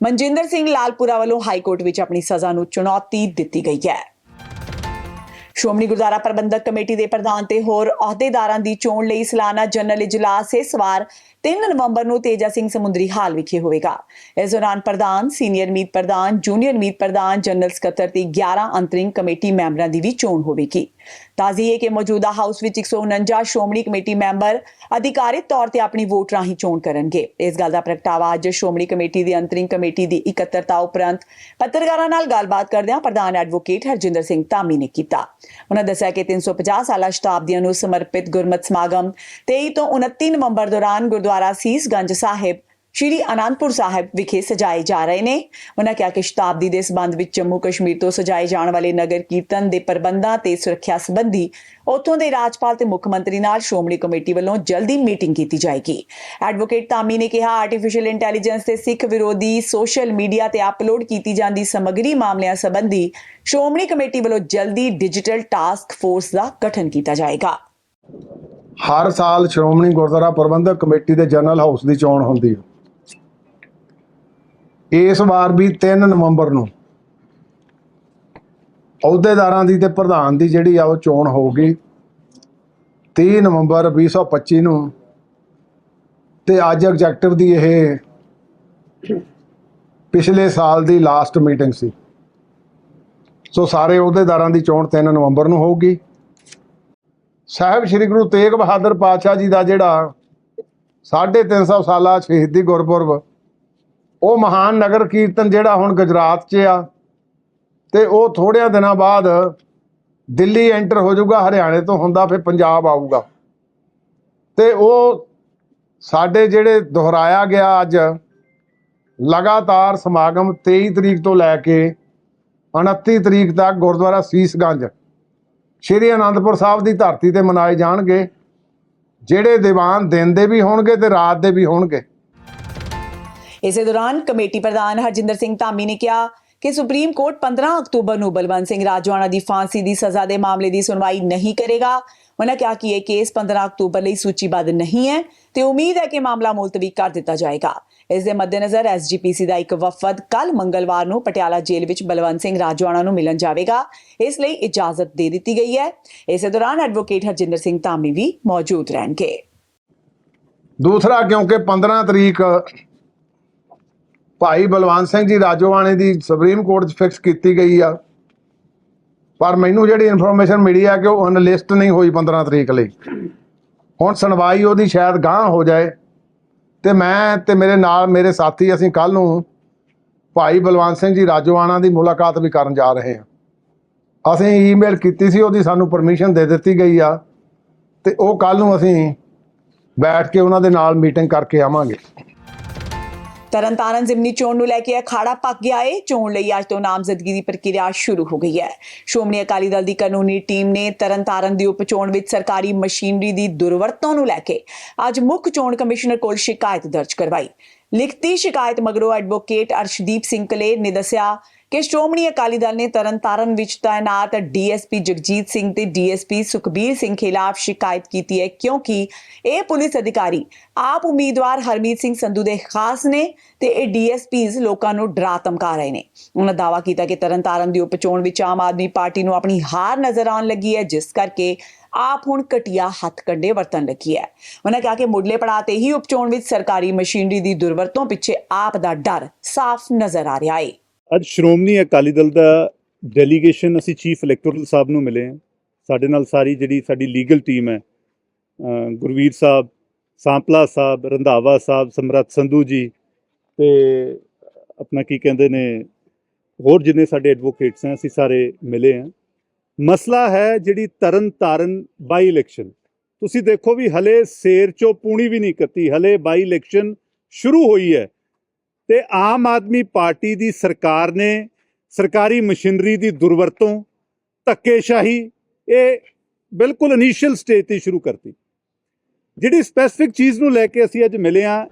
ਮਨਜਿੰਦਰ ਸਿੰਘ ਲਾਲਪੁਰਾ ਵੱਲੋਂ ਹਾਈ ਕੋਰਟ ਵਿੱਚ ਆਪਣੀ ਸਜ਼ਾ ਨੂੰ ਚੁਣੌਤੀ ਦਿੱਤੀ ਗਈ ਹੈ। ਸ਼੍ਰੋਮਣੀ ਗੁਰਦੁਆਰਾ ਪ੍ਰਬੰਧਕ ਕਮੇਟੀ ਦੇ ਪ੍ਰਧਾਨ ਤੇ ਹੋਰ ਅਹੁਦੇਦਾਰਾਂ ਦੀ ਚੋਣ ਲਈ ਸਾਲਾਨਾ ਜਨਰਲ ਇਜਲਾਸ ਇਸ ਵਾਰ 3 ਨਵੰਬਰ ਨੂੰ ਤੇਜਾ ਸਿੰਘ ਸਮੁੰਦਰੀ ਹਾਲ ਵਿਖੇ ਹੋਵੇਗਾ। ਇਸ ਦੌਰਾਨ ਪ੍ਰਧਾਨ, ਸੀਨੀਅਰ ਮੀਤ ਪ੍ਰਧਾਨ, ਜੂਨੀਅਰ ਮੀਤ ਪ੍ਰਧਾਨ, ਜਨਰਲ ਸਕੱਤਰ ਤੇ 11 ਅੰਤਰਿੰਗ ਕਮੇਟੀ ਮੈਂਬਰਾਂ ਦੀ ਵੀ ਚੋਣ ਹੋਵੇਗੀ। ਤਾਜ਼ੀ ਕਿ ਮੌਜੂਦਾ ਹਾਊਸ ਵਿੱਚ 149 ਸ਼੍ਰੋਮਣੀ ਕਮੇਟੀ ਮੈਂਬਰ ਅਧਿਕਾਰਿਤ ਤੌਰ ਤੇ ਆਪਣੀ ਵੋਟ ਰਾਹੀਂ ਚੋਣ ਕਰਨਗੇ। ਇਸ ਗੱਲ ਦਾ ਪ੍ਰਗਟਾਵਾ ਅੱਜ ਸ਼੍ਰੋਮਣੀ ਕਮੇਟੀ ਦੀ ਅੰਤਰਿੰਗ ਕਮੇਟੀ ਦੀ ਇਕੱਤਰਤਾ ਉਪਰੰਤ ਪੱਤਰਕਾਰਾਂ ਨਾਲ ਗੱਲਬਾਤ ਕਰਦਿਆਂ ਪ੍ਰਧਾਨ ਐਡਵੋਕੇਟ ਹਰਜਿੰਦਰ ਸਿੰਘ ਧਾਮੀ ਨੇ ਕੀਤਾ। ਉਹਨਾਂ ਦੱਸਿਆ ਕਿ 350 ਸਾਲਾ ਸ਼ਤਾਬਦੀਆਂ ਨੂੰ ਸਮਰਪਿਤ ਗੁਰਮਤਿ ਸਮਾਗਮ 23 ਤੋਂ 29 ਨਵੰਬਰ ਦੌਰਾਨ ਗੁਰਦੁਆਰਾ ਸੀਸਗੰਜ ਸਾਹਿਬ ਸ਼੍ਰੀ ਅਨੰਦਪੁਰ ਸਾਹਿਬ ਵਿਖੇ ਸਜਾਏ ਜਾ ਰਹੇ ਨੇ। ਉਹਨਾਂ ਕਿਹਾ ਕਿ ਸ਼ਤਾਬਦੀ ਦੇ ਸਬੰਧ ਵਿੱਚ ਜੰਮੂ ਕਸ਼ਮੀਰ ਤੋਂ ਸਜਾਏ ਜਾਣ ਵਾਲੇ ਨਗਰ ਕੀਰਤਨ ਦੇ ਪ੍ਰਬੰਧਾਂ ਤੇ ਸੁਰੱਖਿਆ ਸੰਬੰਧੀ ਉੱਥੋਂ ਦੇ ਰਾਜਪਾਲ ਤੇ ਮੁੱਖ ਮੰਤਰੀ ਨਾਲ ਸ਼੍ਰੋਮਣੀ ਕਮੇਟੀ ਵੱਲੋਂ ਜਲਦੀ ਮੀਟਿੰਗ ਕੀਤੀ ਜਾਏਗੀ। ਐਡਵੋਕੇਟ ਤਾਮੀ ਨੇ ਕਿਹਾ ਆਰਟੀਫੀਸ਼ੀਅਲ ਇੰਟੈਲੀਜੈਂਸ ਤੇ ਸਿੱਖ ਵਿਰੋਧੀ ਸੋਸ਼ਲ ਮੀਡੀਆ ਤੇ ਅਪਲੋਡ ਕੀਤੀ ਜਾਂਦੀ ਸਮੱਗਰੀ ਮਾਮਲਿਆਂ ਸੰਬੰਧੀ ਸ਼੍ਰੋਮਣੀ ਕਮੇਟੀ ਵੱਲੋਂ ਜਲਦੀ ਡਿਜੀਟਲ ਟਾਸਕ ਫੋਰਸ ਦਾ ਗਠਨ ਕੀਤਾ ਜਾਏਗਾ। ਹਰ ਸਾਲ ਸ਼੍ਰੋਮਣੀ ਗੁਰਦੁਆਰਾ ਪ੍ਰਬੰਧਕ ਕਮੇਟੀ ਦੇ ਜਨਰਲ ਹਾਊਸ ਦੀ ਚੋਣ ਹੁੰਦੀ ਹੈ। ਇਸ ਵਾਰ ਵੀ 3 ਨਵੰਬਰ ਨੂੰ ਅਹੁਦੇਦਾਰਾਂ ਦੀ ਤੇ ਪ੍ਰਧਾਨ ਦੀ ਜਿਹੜੀ ਆ ਉਹ ਚੋਣ ਹੋਊਗੀ। 30 ਨਵੰਬਰ 2025 ਨੂੰ ਤੇ ਅੱਜ ਐਗਜ਼ੈਕਟਿਵ ਦੀ ਇਹ ਪਿਛਲੇ ਸਾਲ ਦੀ ਲਾਸਟ ਮੀਟਿੰਗ ਸੀ। ਸੋ ਸਾਰੇ ਅਹੁਦੇਦਾਰਾਂ ਦੀ ਚੋਣ 3 ਨਵੰਬਰ ਨੂੰ ਹੋਊਗੀ। ਸਾਹਿਬ ਸ੍ਰੀ ਗੁਰੂ ਤੇਗ ਬਹਾਦਰ ਪਾਤਸ਼ਾਹ ਜੀ ਦਾ ਜਿਹੜਾ 350 ਸਾਲਾ ਸ਼ਹੀਦੀ ਗੁਰਪੁਰਬ ਉਹ ਮਹਾਨ ਨਗਰ ਕੀਰਤਨ ਜਿਹੜਾ ਹੁਣ ਗੁਜਰਾਤ 'ਚ ਆ, ਤੇ ਉਹ ਥੋੜਿਆਂ ਦਿਨਾਂ ਬਾਅਦ ਦਿੱਲੀ ਐਂਟਰ ਹੋ ਜਾਊਗਾ, ਹਰਿਆਣੇ ਤੋਂ ਹੁੰਦਾ, ਫਿਰ ਪੰਜਾਬ ਆਊਗਾ। ਤੇ ਉਹ ਸਾਡੇ ਜਿਹੜੇ ਦੁਹਰਾਇਆ ਗਿਆ ਅੱਜ, ਲਗਾਤਾਰ ਸਮਾਗਮ 23 ਤਰੀਕ ਤੋਂ ਲੈ ਕੇ 29 ਤਰੀਕ ਤੱਕ ਗੁਰਦੁਆਰਾ ਸੀਸਗੰਜ, ਸ਼੍ਰੀ ਅਨੰਦਪੁਰ ਸਾਹਿਬ ਦੀ ਧਰਤੀ ਤੇ ਮਨਾਏ ਜਾਣਗੇ। ਜਿਹੜੇ ਦੀਵਾਨ ਦਿਨ ਦੇ ਵੀ ਹੋਣਗੇ ਤੇ ਰਾਤ ਦੇ ਵੀ ਹੋਣਗੇ। ਇਸੇ ਦੌਰਾਨ ਕਮੇਟੀ ਪ੍ਰਧਾਨ ਹਰਜਿੰਦਰ ਸਿੰਘ ਧਾਮੀ ਨੇ ਕਿਹਾ ਕਿ ਸੁਪਰੀਮ ਕੋਰਟ 15 ਅਕਤੂਬਰ ਨੂੰ ਬਲਵੰਤ ਸਿੰਘ ਰਾਜਵਾਨਾ ਦੀ ਫਾਂਸੀ ਦੀ ਸਜ਼ਾ ਦੇ ਮਾਮਲੇ ਦੀ ਸੁਣਵਾਈ ਨਹੀਂ ਕਰੇਗਾ। ਉਹਨਾਂ ਕਿਹਾ ਕਿ ਇਹ ਕੇਸ 15 ਅਕਤੂਬਰ ਲਈ ਸੂਚੀਬੱਧ ਨਹੀਂ ਹੈ ਤੇ ਉਮੀਦ ਹੈ ਕਿ ਮਾਮਲਾ ਮੁਲਤਵੀ ਕਰ ਦਿੱਤਾ ਜਾਏਗਾ। ਇਸ ਦੇ ਮੱਦੇਨਜ਼ਰ ਐਸਜੀਪੀਸੀ ਦਾ ਇੱਕ ਵਫਦ ਕੱਲ ਮੰਗਲਵਾਰ ਨੂੰ ਪਟਿਆਲਾ ਜੇਲ੍ਹ ਵਿੱਚ ਬਲਵੰਤ ਸਿੰਘ ਰਾਜਵਾਨਾ ਨੂੰ ਮਿਲਣ ਜਾਵੇਗਾ। ਇਸ ਲਈ ਇਜਾਜ਼ਤ ਦੇ ਦਿੱਤੀ ਗਈ ਹੈ। ਇਸੇ ਦੌਰਾਨ ਐਡਵੋਕੇਟ ਹਰਜਿੰਦਰ ਸਿੰਘ ਧਾਮੀ ਵੀ ਮੌਜੂਦ ਰਹਿਣਗੇ। ਦੂਸਰਾ, ਕਿਉਂਕਿ 15 ਤਰੀਕ ਭਾਈ ਬਲਵੰਤ ਸਿੰਘ ਜੀ ਰਾਜੋਵਾਣੇ ਦੀ ਸੁਪਰੀਮ ਕੋਰਟ 'ਚ ਫਿਕਸ ਕੀਤੀ ਗਈ ਆ। ਪਰ ਮੈਨੂੰ ਜਿਹੜੀ ਇਨਫੋਰਮੇਸ਼ਨ ਮਿਲੀ ਆ ਕਿ ਉਹ ਅਨਲਿਸਟ ਨਹੀਂ ਹੋਈ 15 ਤਰੀਕ ਲਈ। ਹੁਣ ਸੁਣਵਾਈ ਉਹਦੀ ਸ਼ਾਇਦ ਗਾਂਹ ਹੋ ਜਾਏ। ਤੇ ਮੈਂ ਤੇ ਮੇਰੇ ਨਾਲ ਮੇਰੇ ਸਾਥੀ ਅਸੀਂ ਕੱਲ ਨੂੰ ਭਾਈ ਬਲਵੰਤ ਸਿੰਘ ਜੀ ਰਾਜੋਆਣਾ ਦੀ ਮੁਲਾਕਾਤ ਵੀ ਕਰਨ ਜਾ ਰਹੇ ਹਾਂ। ਅਸੀਂ ਈਮੇਲ ਕੀਤੀ ਸੀ, ਉਹਦੀ ਸਾਨੂੰ ਪਰਮਿਸ਼ਨ ਦੇ ਦਿੱਤੀ ਗਈ ਆ। ਤੇ ਉਹ ਕੱਲ ਨੂੰ ਅਸੀਂ ਬੈਠ ਕੇ ਉਹਨਾਂ ਦੇ ਨਾਲ ਮੀਟਿੰਗ ਕਰਕੇ ਆਵਾਂਗੇ। ਤਰਨਤਾਰਨ ਜ਼ਿਮਨੀ ਚੋਣ ਨੂੰ ਲੈ ਕੇ ਅਖਾੜਾ ਪੱਕ ਗਿਆ ਏ। ਚੋਣ ਲਈ ਅੱਜ ਤੋਂ ਨਾਮਜ਼ਦਗੀ ਦੀ ਪ੍ਰਕਿਰਿਆ ਸ਼ੁਰੂ ਹੋ ਗਈ ਹੈ। ਸ਼੍ਰੋਮਣੀ ਅਕਾਲੀ ਦਲ ਦੀ ਕਾਨੂੰਨੀ ਟੀਮ ਨੇ ਤਰਨਤਾਰਨ ਦੀ ਉਪਚੋਣ ਵਿੱਚ ਸਰਕਾਰੀ ਮਸ਼ੀਨਰੀ ਦੀ ਦੁਰਵਰਤੋਂ ਨੂੰ ਲੈ ਕੇ ਅੱਜ ਮੁੱਖ ਚੋਣ ਕਮਿਸ਼ਨਰ ਕੋਲ ਸ਼ਿਕਾਇਤ ਦਰਜ ਕਰਵਾਈ। ਲਿਖਤੀ ਸ਼ਿਕਾਇਤ ਮਗਰੋਂ ਐਡਵੋਕੇਟ ਅਰਸ਼ਦੀਪ ਸਿੰਘ ਕਲੇਰ ਨੇ ਦੱਸਿਆ ਕਿ ਸ਼੍ਰੋਮਣੀ ਅਕਾਲੀ ਦਲ ਨੇ ਤਰਨਤਾਰਨ ਵਿੱਚ ਤਾਇਨਾਤ ਡੀਐਸਪੀ ਜਗਜੀਤ ਸਿੰਘ ਤੇ ਡੀਐਸਪੀ ਸੁਖਬੀਰ ਸਿੰਘ ਖਿਲਾਫ ਸ਼ਿਕਾਇਤ ਕੀਤੀ ਹੈ, ਕਿਉਂਕਿ ਇਹ ਪੁਲਿਸ ਅਧਿਕਾਰੀ ਆਪ ਉਮੀਦਵਾਰ ਹਰਮੀਤ ਸਿੰਘ ਸੰਧੂ ਦੇ ਖਾਸ ਨੇ ਤੇ ਇਹ ਡੀਐਸਪੀਜ਼ ਲੋਕਾਂ ਨੂੰ ਡਰਾ ਧਮਕਾ ਰਹੇ ਨੇ। ਉਹਨਾਂ ਦਾਵਾ ਕੀਤਾ ਕਿ ਤਰਨਤਾਰਨ ਦੀ ਉਪਚੋਣ ਵਿੱਚ ਆਮ ਆਦਮੀ ਪਾਰਟੀ ਨੂੰ ਆਪਣੀ ਹਾਰ ਨਜ਼ਰ ਆਉਣ ਲੱਗੀ ਹੈ, ਜਿਸ ਕਰਕੇ ਆਪ ਹੁਣ ਘਟੀਆ ਹੱਥ ਕੰਡੇ ਵਰਤਣ ਲੱਗੀ ਹੈ। ਉਹਨਾਂ ਕਿਹਾ ਕਿ ਮੁੱਢਲੇ ਪੜਾਅ ਤੇ ਹੀ ਉਪਚੋਣ ਵਿੱਚ ਸਰਕਾਰੀ ਮਸ਼ੀਨਰੀ ਦੀ ਦੁਰਵਰਤੋਂ ਪਿੱਛੇ ਆਪ ਦਾ ਡਰ ਸਾਫ਼ ਨਜ਼ਰ ਆ ਰਿਹਾ ਹੈ। ਅੱਜ ਸ਼੍ਰੋਮਣੀ ਅਕਾਲੀ ਦਲ ਦਾ ਡੈਲੀਗੇਸ਼ਨ ਅਸੀਂ ਚੀਫ ਇਲੈਕਟੋਰਲ ਸਾਹਿਬ ਨੂੰ ਮਿਲੇ ਹਾਂ। ਸਾਡੇ ਨਾਲ ਸਾਰੀ ਜਿਹੜੀ ਸਾਡੀ ਲੀਗਲ ਟੀਮ ਹੈ ਗੁਰਵੀਰ ਸਾਹਿਬ, ਸਾਂਪਲਾ ਸਾਹਿਬ, ਰੰਧਾਵਾ ਸਾਹਿਬ, ਸਮਰੱਥ ਸੰਧੂ ਜੀ ਤੇ ਆਪਣਾ ਕੀ ਕਹਿੰਦੇ ਨੇ, ਹੋਰ ਜਿੰਨੇ ਸਾਡੇ ਐਡਵੋਕੇਟਸ ਹੈ, ਅਸੀਂ ਸਾਰੇ ਮਿਲੇ ਹਾਂ। ਮਸਲਾ ਹੈ ਜਿਹੜੀ ਤਰਨ ਤਾਰਨ ਬਾਈ ਇਲੈਕਸ਼ਨ ਤੁਸੀਂ ਦੇਖੋ ਵੀ ਹਲੇ ਸੇਰ ਚੋਂ ਪੂਣੀ ਵੀ ਨਹੀਂ ਕੱਤੀ, ਹਲੇ ਬਾਈ ਇਲੈਕਸ਼ਨ ਸ਼ੁਰੂ ਹੋਈ ਹੈ। ਤੇ ਆਮ ਆਦਮੀ ਪਾਰਟੀ ਦੀ ਸਰਕਾਰ ਨੇ ਸਰਕਾਰੀ ਮਸ਼ੀਨਰੀ ਦੀ ਦੁਰਵਰਤੋਂ, ਧੱਕੇਸ਼ਾਹੀ, ਇਹ ਬਿਲਕੁਲ ਇਨੀਸ਼ੀਅਲ ਸਟੇਜ ਤੇ ਸ਼ੁਰੂ ਕਰਤੀ। ਜਿਹੜੀ ਸਪੈਸੀਫਿਕ ਚੀਜ਼ ਨੂੰ ਲੈ ਕੇ ਅਸੀਂ ਅੱਜ ਮਿਲੇ ਆ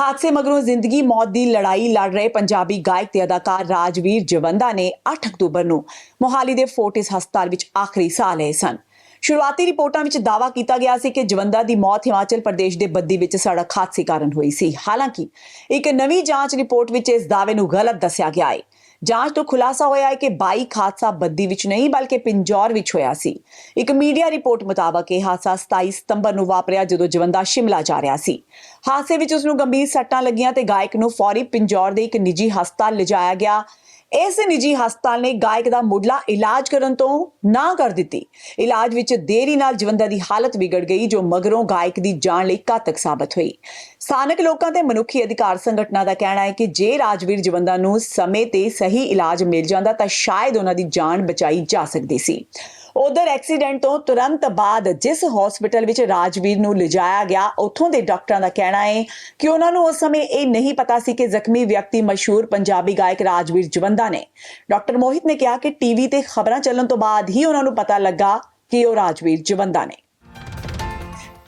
ਹਾਦਸੇ ਮਗਰੋਂ ਜ਼ਿੰਦਗੀ ਮੌਤ ਦੀ ਲੜਾਈ ਲੜ ਰਹੇ ਪੰਜਾਬੀ ਗਾਇਕ ਤੇ ਅਦਾਕਾਰ ਰਾਜਵੀਰ ਜਵੰਦਾ ਨੇ 8 ਅਕਤੂਬਰ ਨੂੰ ਮੋਹਾਲੀ ਦੇ ਫੋਰਟਿਸ ਹਸਪਤਾਲ ਵਿੱਚ ਆਖਰੀ ਸਾਹ ਲਏ ਸਨ। ਸ਼ੁਰੂਆਤੀ ਰਿਪੋਰਟਾਂ ਵਿੱਚ ਦਾਅਵਾ ਕੀਤਾ ਗਿਆ ਸੀ ਕਿ ਜਵੰਦਾ ਦੀ ਮੌਤ ਹਿਮਾਚਲ ਪ੍ਰਦੇਸ਼ ਦੇ ਬੱਦੀ ਵਿੱਚ ਸੜਕ ਹਾਦਸੇ ਕਾਰਨ ਹੋਈ ਸੀ। ਹਾਲਾਂਕਿ, ਇੱਕ ਨਵੀਂ ਜਾਂਚ ਰਿਪੋਰਟ ਵਿੱਚ ਇਸ ਦਾਅਵੇ ਨੂੰ ਗਲਤ ਦੱਸਿਆ ਗਿਆ ਹੈ। ਜਾਂਚ ਤੋਂ ਖੁਲਾਸਾ ਹੋਇਆ ਹੈ ਕਿ ਬਾਈਕ ਹਾਦਸਾ ਬੱਦੀ ਵਿੱਚ ਨਹੀਂ, ਬਲਕਿ ਪਿੰਜੌਰ ਵਿੱਚ ਹੋਇਆ ਸੀ। ਇੱਕ ਮੀਡੀਆ ਰਿਪੋਰਟ ਮੁਤਾਬਕ ਇਹ ਹਾਦਸਾ 27 ਸਤੰਬਰ ਨੂੰ ਵਾਪਰਿਆ ਜਦੋਂ ਜਵੰਦਾ ਸ਼ਿਮਲਾ ਜਾ ਰਿਹਾ ਸੀ। ਹਾਦਸੇ ਵਿੱਚ ਉਸ ਨੂੰ ਗੰਭੀਰ ਸੱਟਾਂ ਲੱਗੀਆਂ ਤੇ ਗਾਇਕ ਨੂੰ ਫੌਰੀ ਪਿੰਜੌਰ ਦੇ ਇੱਕ ਨਿੱਜੀ ਹਸਪਤਾਲ ਲਿਜਾਇਆ ਗਿਆ। ਇਸ ਨਿੱਜੀ ਹਸਪਤਾਲ ਨੇ ਗਾਇਕ ਦਾ ਮੁੱਢਲਾ ਇਲਾਜ ਕਰਨ ਤੋਂ ਨਾ ਕਰ ਦਿੱਤੀ। ਇਲਾਜ ਵਿੱਚ ਦੇਰੀ ਨਾਲ ਜਵੰਦਾ ਦੀ ਹਾਲਤ ਵਿਗੜ ਗਈ, ਜੋ ਮਗਰੋਂ ਗਾਇਕ ਦੀ ਜਾਨ ਲਈ ਘਾਤਕ ਸਾਬਤ ਹੋਈ। ਸਥਾਨਕ ਲੋਕਾਂ ਤੇ ਮਨੁੱਖੀ ਅਧਿਕਾਰ ਸੰਗਠਨਾਂ ਦਾ ਕਹਿਣਾ ਹੈ ਕਿ ਜੇ ਰਾਜਵੀਰ ਜਵੰਦਾ ਨੂੰ ਸਮੇਂ ਤੇ ਸਹੀ ਇਲਾਜ ਮਿਲ ਜਾਂਦਾ ਤਾਂ ਸ਼ਾਇਦ ਉਹਨਾਂ ਦੀ ਜਾਨ ਬਚਾਈ ਜਾ ਸਕਦੀ ਸੀ। ਉਧਰ ਐਕਸੀਡੈਂਟ ਤੋਂ ਤੁਰੰਤ ਬਾਅਦ ਜਿਸ ਹਸਪੀਟਲ ਵਿੱਚ ਰਾਜਵੀਰ ਨੂੰ ਲਿਜਾਇਆ ਗਿਆ, ਉੱਥੋਂ ਦੇ ਡਾਕਟਰਾਂ ਦਾ ਕਹਿਣਾ ਹੈ ਕਿ ਉਹਨਾਂ ਨੂੰ ਉਸ ਸਮੇਂ ਇਹ ਨਹੀਂ ਪਤਾ ਸੀ ਕਿ ਜ਼ਖਮੀ ਵਿਅਕਤੀ ਮਸ਼ਹੂਰ ਪੰਜਾਬੀ ਗਾਇਕ ਰਾਜਵੀਰ ਜਵੰਦਾ ਨੇ। ਡਾਕਟਰ ਮੋਹਿਤ ਨੇ ਕਿਹਾ ਕਿ ਟੀਵੀ ਤੇ ਖਬਰਾਂ ਚੱਲਣ ਤੋਂ ਬਾਅਦ ਹੀ ਉਹਨਾਂ ਨੂੰ ਪਤਾ ਲੱਗਾ ਕਿ ਉਹ ਰਾਜਵੀਰ ਜਵੰਦਾ ਨੇ।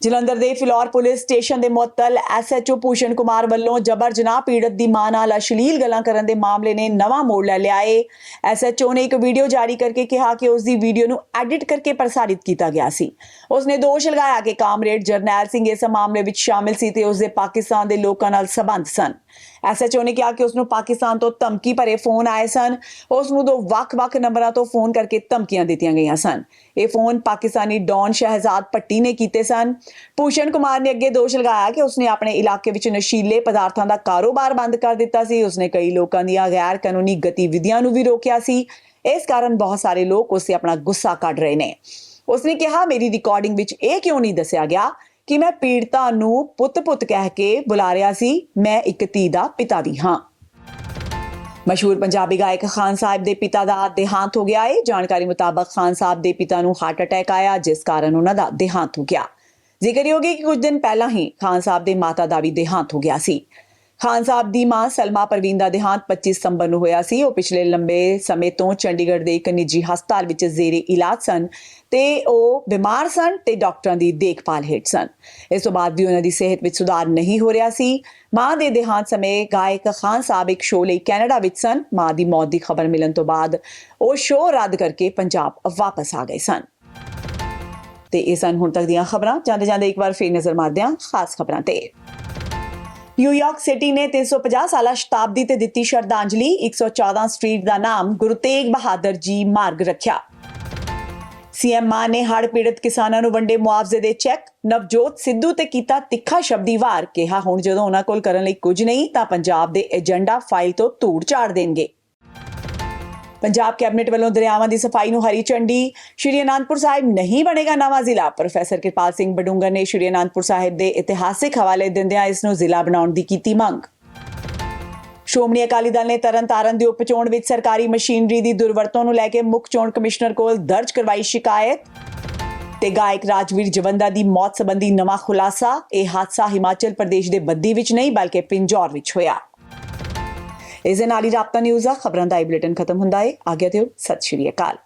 ਜਲੰਧਰ ਦੇ ਫਿਲੌਰ ਪੁਲਿਸ ਸਟੇਸ਼ਨ ਦੇ ਮੁਅੱਤਲ ਐਸਐਚਓ ਭੂਸ਼ਣ ਕੁਮਾਰ ਵੱਲੋਂ ਜਬਰ ਜਨਾਹ ਪੀੜਤ ਦੀ ਮਾਂ ਨਾਲ ਅਸ਼ਲੀਲ ਗੱਲਾਂ ਕਰਨ ਦੇ ਮਾਮਲੇ ਨੇ ਨਵਾਂ ਮੋੜ ਲੈ ਲਿਆ ਏ। ਐਸਐਚਓ ਨੇ ਇੱਕ ਵੀਡੀਓ ਜਾਰੀ ਕਰਕੇ ਕਿਹਾ ਕਿ ਉਸ ਦੀ ਵੀਡੀਓ ਨੂੰ ਐਡਿਟ ਕਰਕੇ ਪ੍ਰਸਾਰਿਤ ਕੀਤਾ ਗਿਆ ਸੀ। ਉਸ ਨੇ ਦੋਸ਼ ਲਗਾਇਆ ਕਿ ਕਾਮਰੇਡ ਜਰਨੈਲ ਸਿੰਘ ਇਸ ਮਾਮਲੇ ਵਿੱਚ ਸ਼ਾਮਿਲ ਸੀ ਤੇ ਉਸ ਦੇ ਪਾਕਿਸਤਾਨ ਦੇ ਲੋਕਾਂ ਨਾਲ ਸਬੰਧ ਸਨ। ਐਸਐਚਓ ਨੇ ਕਿਹਾ ਕਿ ਉਸ ਨੂੰ ਪਾਕਿਸਤਾਨ ਤੋਂ ਧਮਕੀ ਭਰੇ ਫੋਨ ਆਏ ਸਨ। ਉਸ ਨੂੰ ਦੋ ਵੱਖ-ਵੱਖ ਨੰਬਰਾਂ ਤੋਂ ਫੋਨ ਕਰਕੇ ਧਮਕੀਆਂ ਦਿੱਤੀਆਂ ਗਈਆਂ ਸਨ। ਇਹ ਫੋਨ ਪਾਕਿਸਤਾਨੀ ਡੌਨ ਸ਼ਹਿਜ਼ਾਦ ਪੱਟੀ ਨੇ ਕੀਤੇ ਸਨ। ਭੂਸ਼ਣ ਕੁਮਾਰ ਨੇ ਅੱਗੇ ਦੋਸ਼ ਲਗਾਇਆ ਕਿ ਉਸਨੇ ਆਪਣੇ ਇਲਾਕੇ ਵਿੱਚ ਨਸ਼ੀਲੇ ਪਦਾਰਥਾਂ ਦਾ ਕਾਰੋਬਾਰ ਬੰਦ ਕਰ ਦਿੱਤਾ ਸੀ। ਉਸਨੇ ਕਈ ਲੋਕਾਂ ਦੀਆਂ ਗੈਰ ਕਾਨੂੰਨੀ ਗਤੀਵਿਧੀਆਂ ਨੂੰ ਵੀ ਰੋਕਿਆ ਸੀ। ਇਸ ਕਾਰਨ ਬਹੁਤ ਸਾਰੇ ਲੋਕ ਉਸੇ ਆਪਣਾ ਗੁੱਸਾ ਕੱਢ ਰਹੇ ਨੇ। ਉਸਨੇ ਕਿਹਾ, ਮੇਰੀ ਰਿਕਾਰਡਿੰਗ ਵਿੱਚ ਇਹ ਕਿਉਂ ਨਹੀਂ ਦੱਸਿਆ ਗਿਆ? ਕਿ ਮੈਂ ਪੀੜਤਾ ਨੂੰ ਪੁੱਤ-ਪੁੱਤ ਕਹਿ ਕੇ ਬੁਲਾ ਰਿਹਾ ਸੀ, ਮੈਂ ਇੱਕ ਧੀ ਦਾ ਪਿਤਾ ਵੀ ਹਾਂ। ਮਸ਼ਹੂਰ ਪੰਜਾਬੀ ਗਾਇਕ ਖਾਨ ਸਾਹਿਬ ਦੇ ਪਿਤਾ ਦਾ ਦੇਹਾਂਤ ਹੋ ਗਿਆ ਹੈ ਜਾਣਕਾਰੀ ਮੁਤਾਬਕ ਖਾਨ ਸਾਹਿਬ ਦੇ ਪਿਤਾ ਨੂੰ ਹਾਰਟ ਅਟੈਕ ਆਇਆ, ਜਿਸ ਕਾਰਨ ਉਹਨਾਂ ਦਾ ਦੇਹਾਂਤ ਹੋ ਗਿਆ। ਜ਼ਿਕਰਯੋਗ ਹੈ ਕਿ ਕੁਝ ਦਿਨ ਪਹਿਲਾਂ ਹੀ ਖਾਨ ਸਾਹਿਬ ਦੇ ਮਾਤਾ ਦਾ ਵੀ ਦੇਹਾਂਤ ਹੋ ਗਿਆ ਸੀ। ਖਾਨ ਸਾਹਿਬ ਦੀ ਮਾਂ ਸਲਮਾ ਪਰਵੀਨ ਦਾ ਦੇਹਾਂਤ 25 ਸਤੰਬਰ ਨੂੰ ਹੋਇਆ ਸੀ। ਉਹ ਪਿਛਲੇ ਲੰਬੇ ਸਮੇਂ ਤੋਂ ਚੰਡੀਗੜ੍ਹ ਦੇ ਇੱਕ ਨਿੱਜੀ ਹਸਪਤਾਲ ਵਿੱਚ ਜ਼ੇਰੇ ਇਲਾਜ ਸਨ ਤੇ ਉਹ ਬਿਮਾਰ ਸਨ ਤੇ ਡਾਕਟਰਾਂ ਦੀ ਦੇਖਭਾਲ ਹੇਠ ਸਨ। ਇਸ ਤੋਂ ਬਾਅਦ ਵੀ ਉਹਨਾਂ ਦੀ ਸਿਹਤ ਵਿੱਚ ਸੁਧਾਰ ਨਹੀਂ ਹੋ ਰਿਹਾ ਸੀ। ਮਾਂ ਦੇ ਦੇਹਾਂਤ ਸਮੇਂ ਗਾਇਕ ਖਾਨ ਸਾਹਿਬ ਇੱਕ ਸ਼ੋਅ ਲਈ ਕੈਨੇਡਾ ਵਿੱਚ ਸਨ। ਮਾਂ ਦੀ ਮੌਤ ਦੀ ਖਬਰ ਮਿਲਣ ਤੋਂ ਬਾਅਦ ਉਹ ਸ਼ੋਅ ਰੱਦ ਕਰਕੇ ਪੰਜਾਬ ਵਾਪਸ ਆ ਗਏ ਸਨ। ਤੇ ਇਹ ਸਨ ਹੁਣ ਤੱਕ ਦੀਆਂ ਖਬਰਾਂ। ਜਾਂਦੇ ਜਾਂਦੇ ਇੱਕ ਵਾਰ ਫੇਰ ਨਜ਼ਰ ਮਾਰਦੇ ਹਾਂ ਖਾਸ ਖਬਰਾਂ ਤੇ। ਨਿਊਯਾਰਕ ਸਿਟੀ ਨੇ 350 ਸਾਲਾ ਸ਼ਤਾਬਦੀ ਤੇ ਦਿੱਤੀ ਸ਼ਰਧਾਂਜਲੀ 114 ਸਟਰੀਟ ਦਾ ਨਾਮ ਗੁਰੂ ਤੇਗ ਬਹਾਦਰ ਜੀ ਮਾਰਗ ਰੱਖਿਆ। ਸੀਐਮ ਮਾਨ ਨੇ ਹੜ੍ਹ ਪੀੜਤ ਕਿਸਾਨਾਂ ਨੂੰ ਵੰਡੇ ਮੁਆਵਜ਼ੇ ਦੇ ਚੈੱਕ, ਨਵਜੋਤ ਸਿੱਧੂ ਤੇ ਕੀਤਾ ਤਿੱਖਾ ਸ਼ਬਦੀ ਵਾਰ, ਕਿਹਾ ਹੁਣ ਜਦੋਂ ਉਹਨਾਂ ਕੋਲ ਕਰਨ ਲਈ ਕੁਝ ਨਹੀਂ ਤਾਂ ਪੰਜਾਬ ਦੇ ਏਜੰਡਾ ਫਾਈਲ ਤੋਂ ਧੂੜ ਝਾੜ ਦੇਣਗੇ। ਪੰਜਾਬ ਕੈਬਨਿਟ ਵੱਲੋਂ ਦਰਿਆਵਾਂ ਦੀ ਸਫ਼ਾਈ ਨੂੰ ਹਰੀ ਝੰਡੀ ਸ਼੍ਰੀ ਅਨੰਦਪੁਰ ਸਾਹਿਬ ਨਹੀਂ ਬਣੇਗਾ ਨਵਾਂ ਜ਼ਿਲ੍ਹਾ। ਪ੍ਰੋਫੈਸਰ ਕਿਰਪਾਲ ਸਿੰਘ ਬਡੂੰਗਰ ਨੇ ਸ਼੍ਰੀ ਅਨੰਦਪੁਰ ਸਾਹਿਬ ਦੇ ਇਤਿਹਾਸਿਕ ਹਵਾਲੇ ਦਿੰਦਿਆਂ ਇਸ ਨੂੰ ਜ਼ਿਲ੍ਹਾ ਬਣਾਉਣ ਦੀ ਕੀਤੀ ਮੰਗ। ਸ਼੍ਰੋਮਣੀ ਅਕਾਲੀ ਦਲ ਨੇ ਤਰਨਤਾਰਨ ਦੀ ਉਪਚੋਣ ਵਿੱਚ ਸਰਕਾਰੀ ਮਸ਼ੀਨਰੀ ਦੀ ਦੁਰਵਰਤੋਂ ਨੂੰ ਲੈ ਕੇ ਮੁੱਖ ਚੋਣ ਕਮਿਸ਼ਨਰ ਕੋਲ ਦਰਜ ਕਰਵਾਈ ਸ਼ਿਕਾਇਤ ਤੇ ਗਾਇਕ ਰਾਜਵੀਰ ਜਵੰਦਾ ਦੀ ਮੌਤ ਸੰਬੰਧੀ ਨਵਾਂ ਖੁਲਾਸਾ। ਇਹ ਹਾਦਸਾ ਹਿਮਾਚਲ ਪ੍ਰਦੇਸ਼ ਦੇ ਬੱਦੀ ਵਿੱਚ ਨਹੀਂ, ਬਲਕਿ ਪਿੰਜੌਰ ਵਿੱਚ ਹੋਇਆ। ਇਸ ਦੇ ਨਾਲ ਹੀ ਰਾਪਤਾ ਨਿਊਜ਼ ਦਾ ਖਬਰਾਂ ਦਾ ਇਹ ਬੁਲੇਟਿਨ ਖਤਮ ਹੁੰਦਾ ਹੈ। ਆਗਿਆ ਦਿਓ, ਸਤਿ ਸ਼੍ਰੀ ਅਕਾਲ।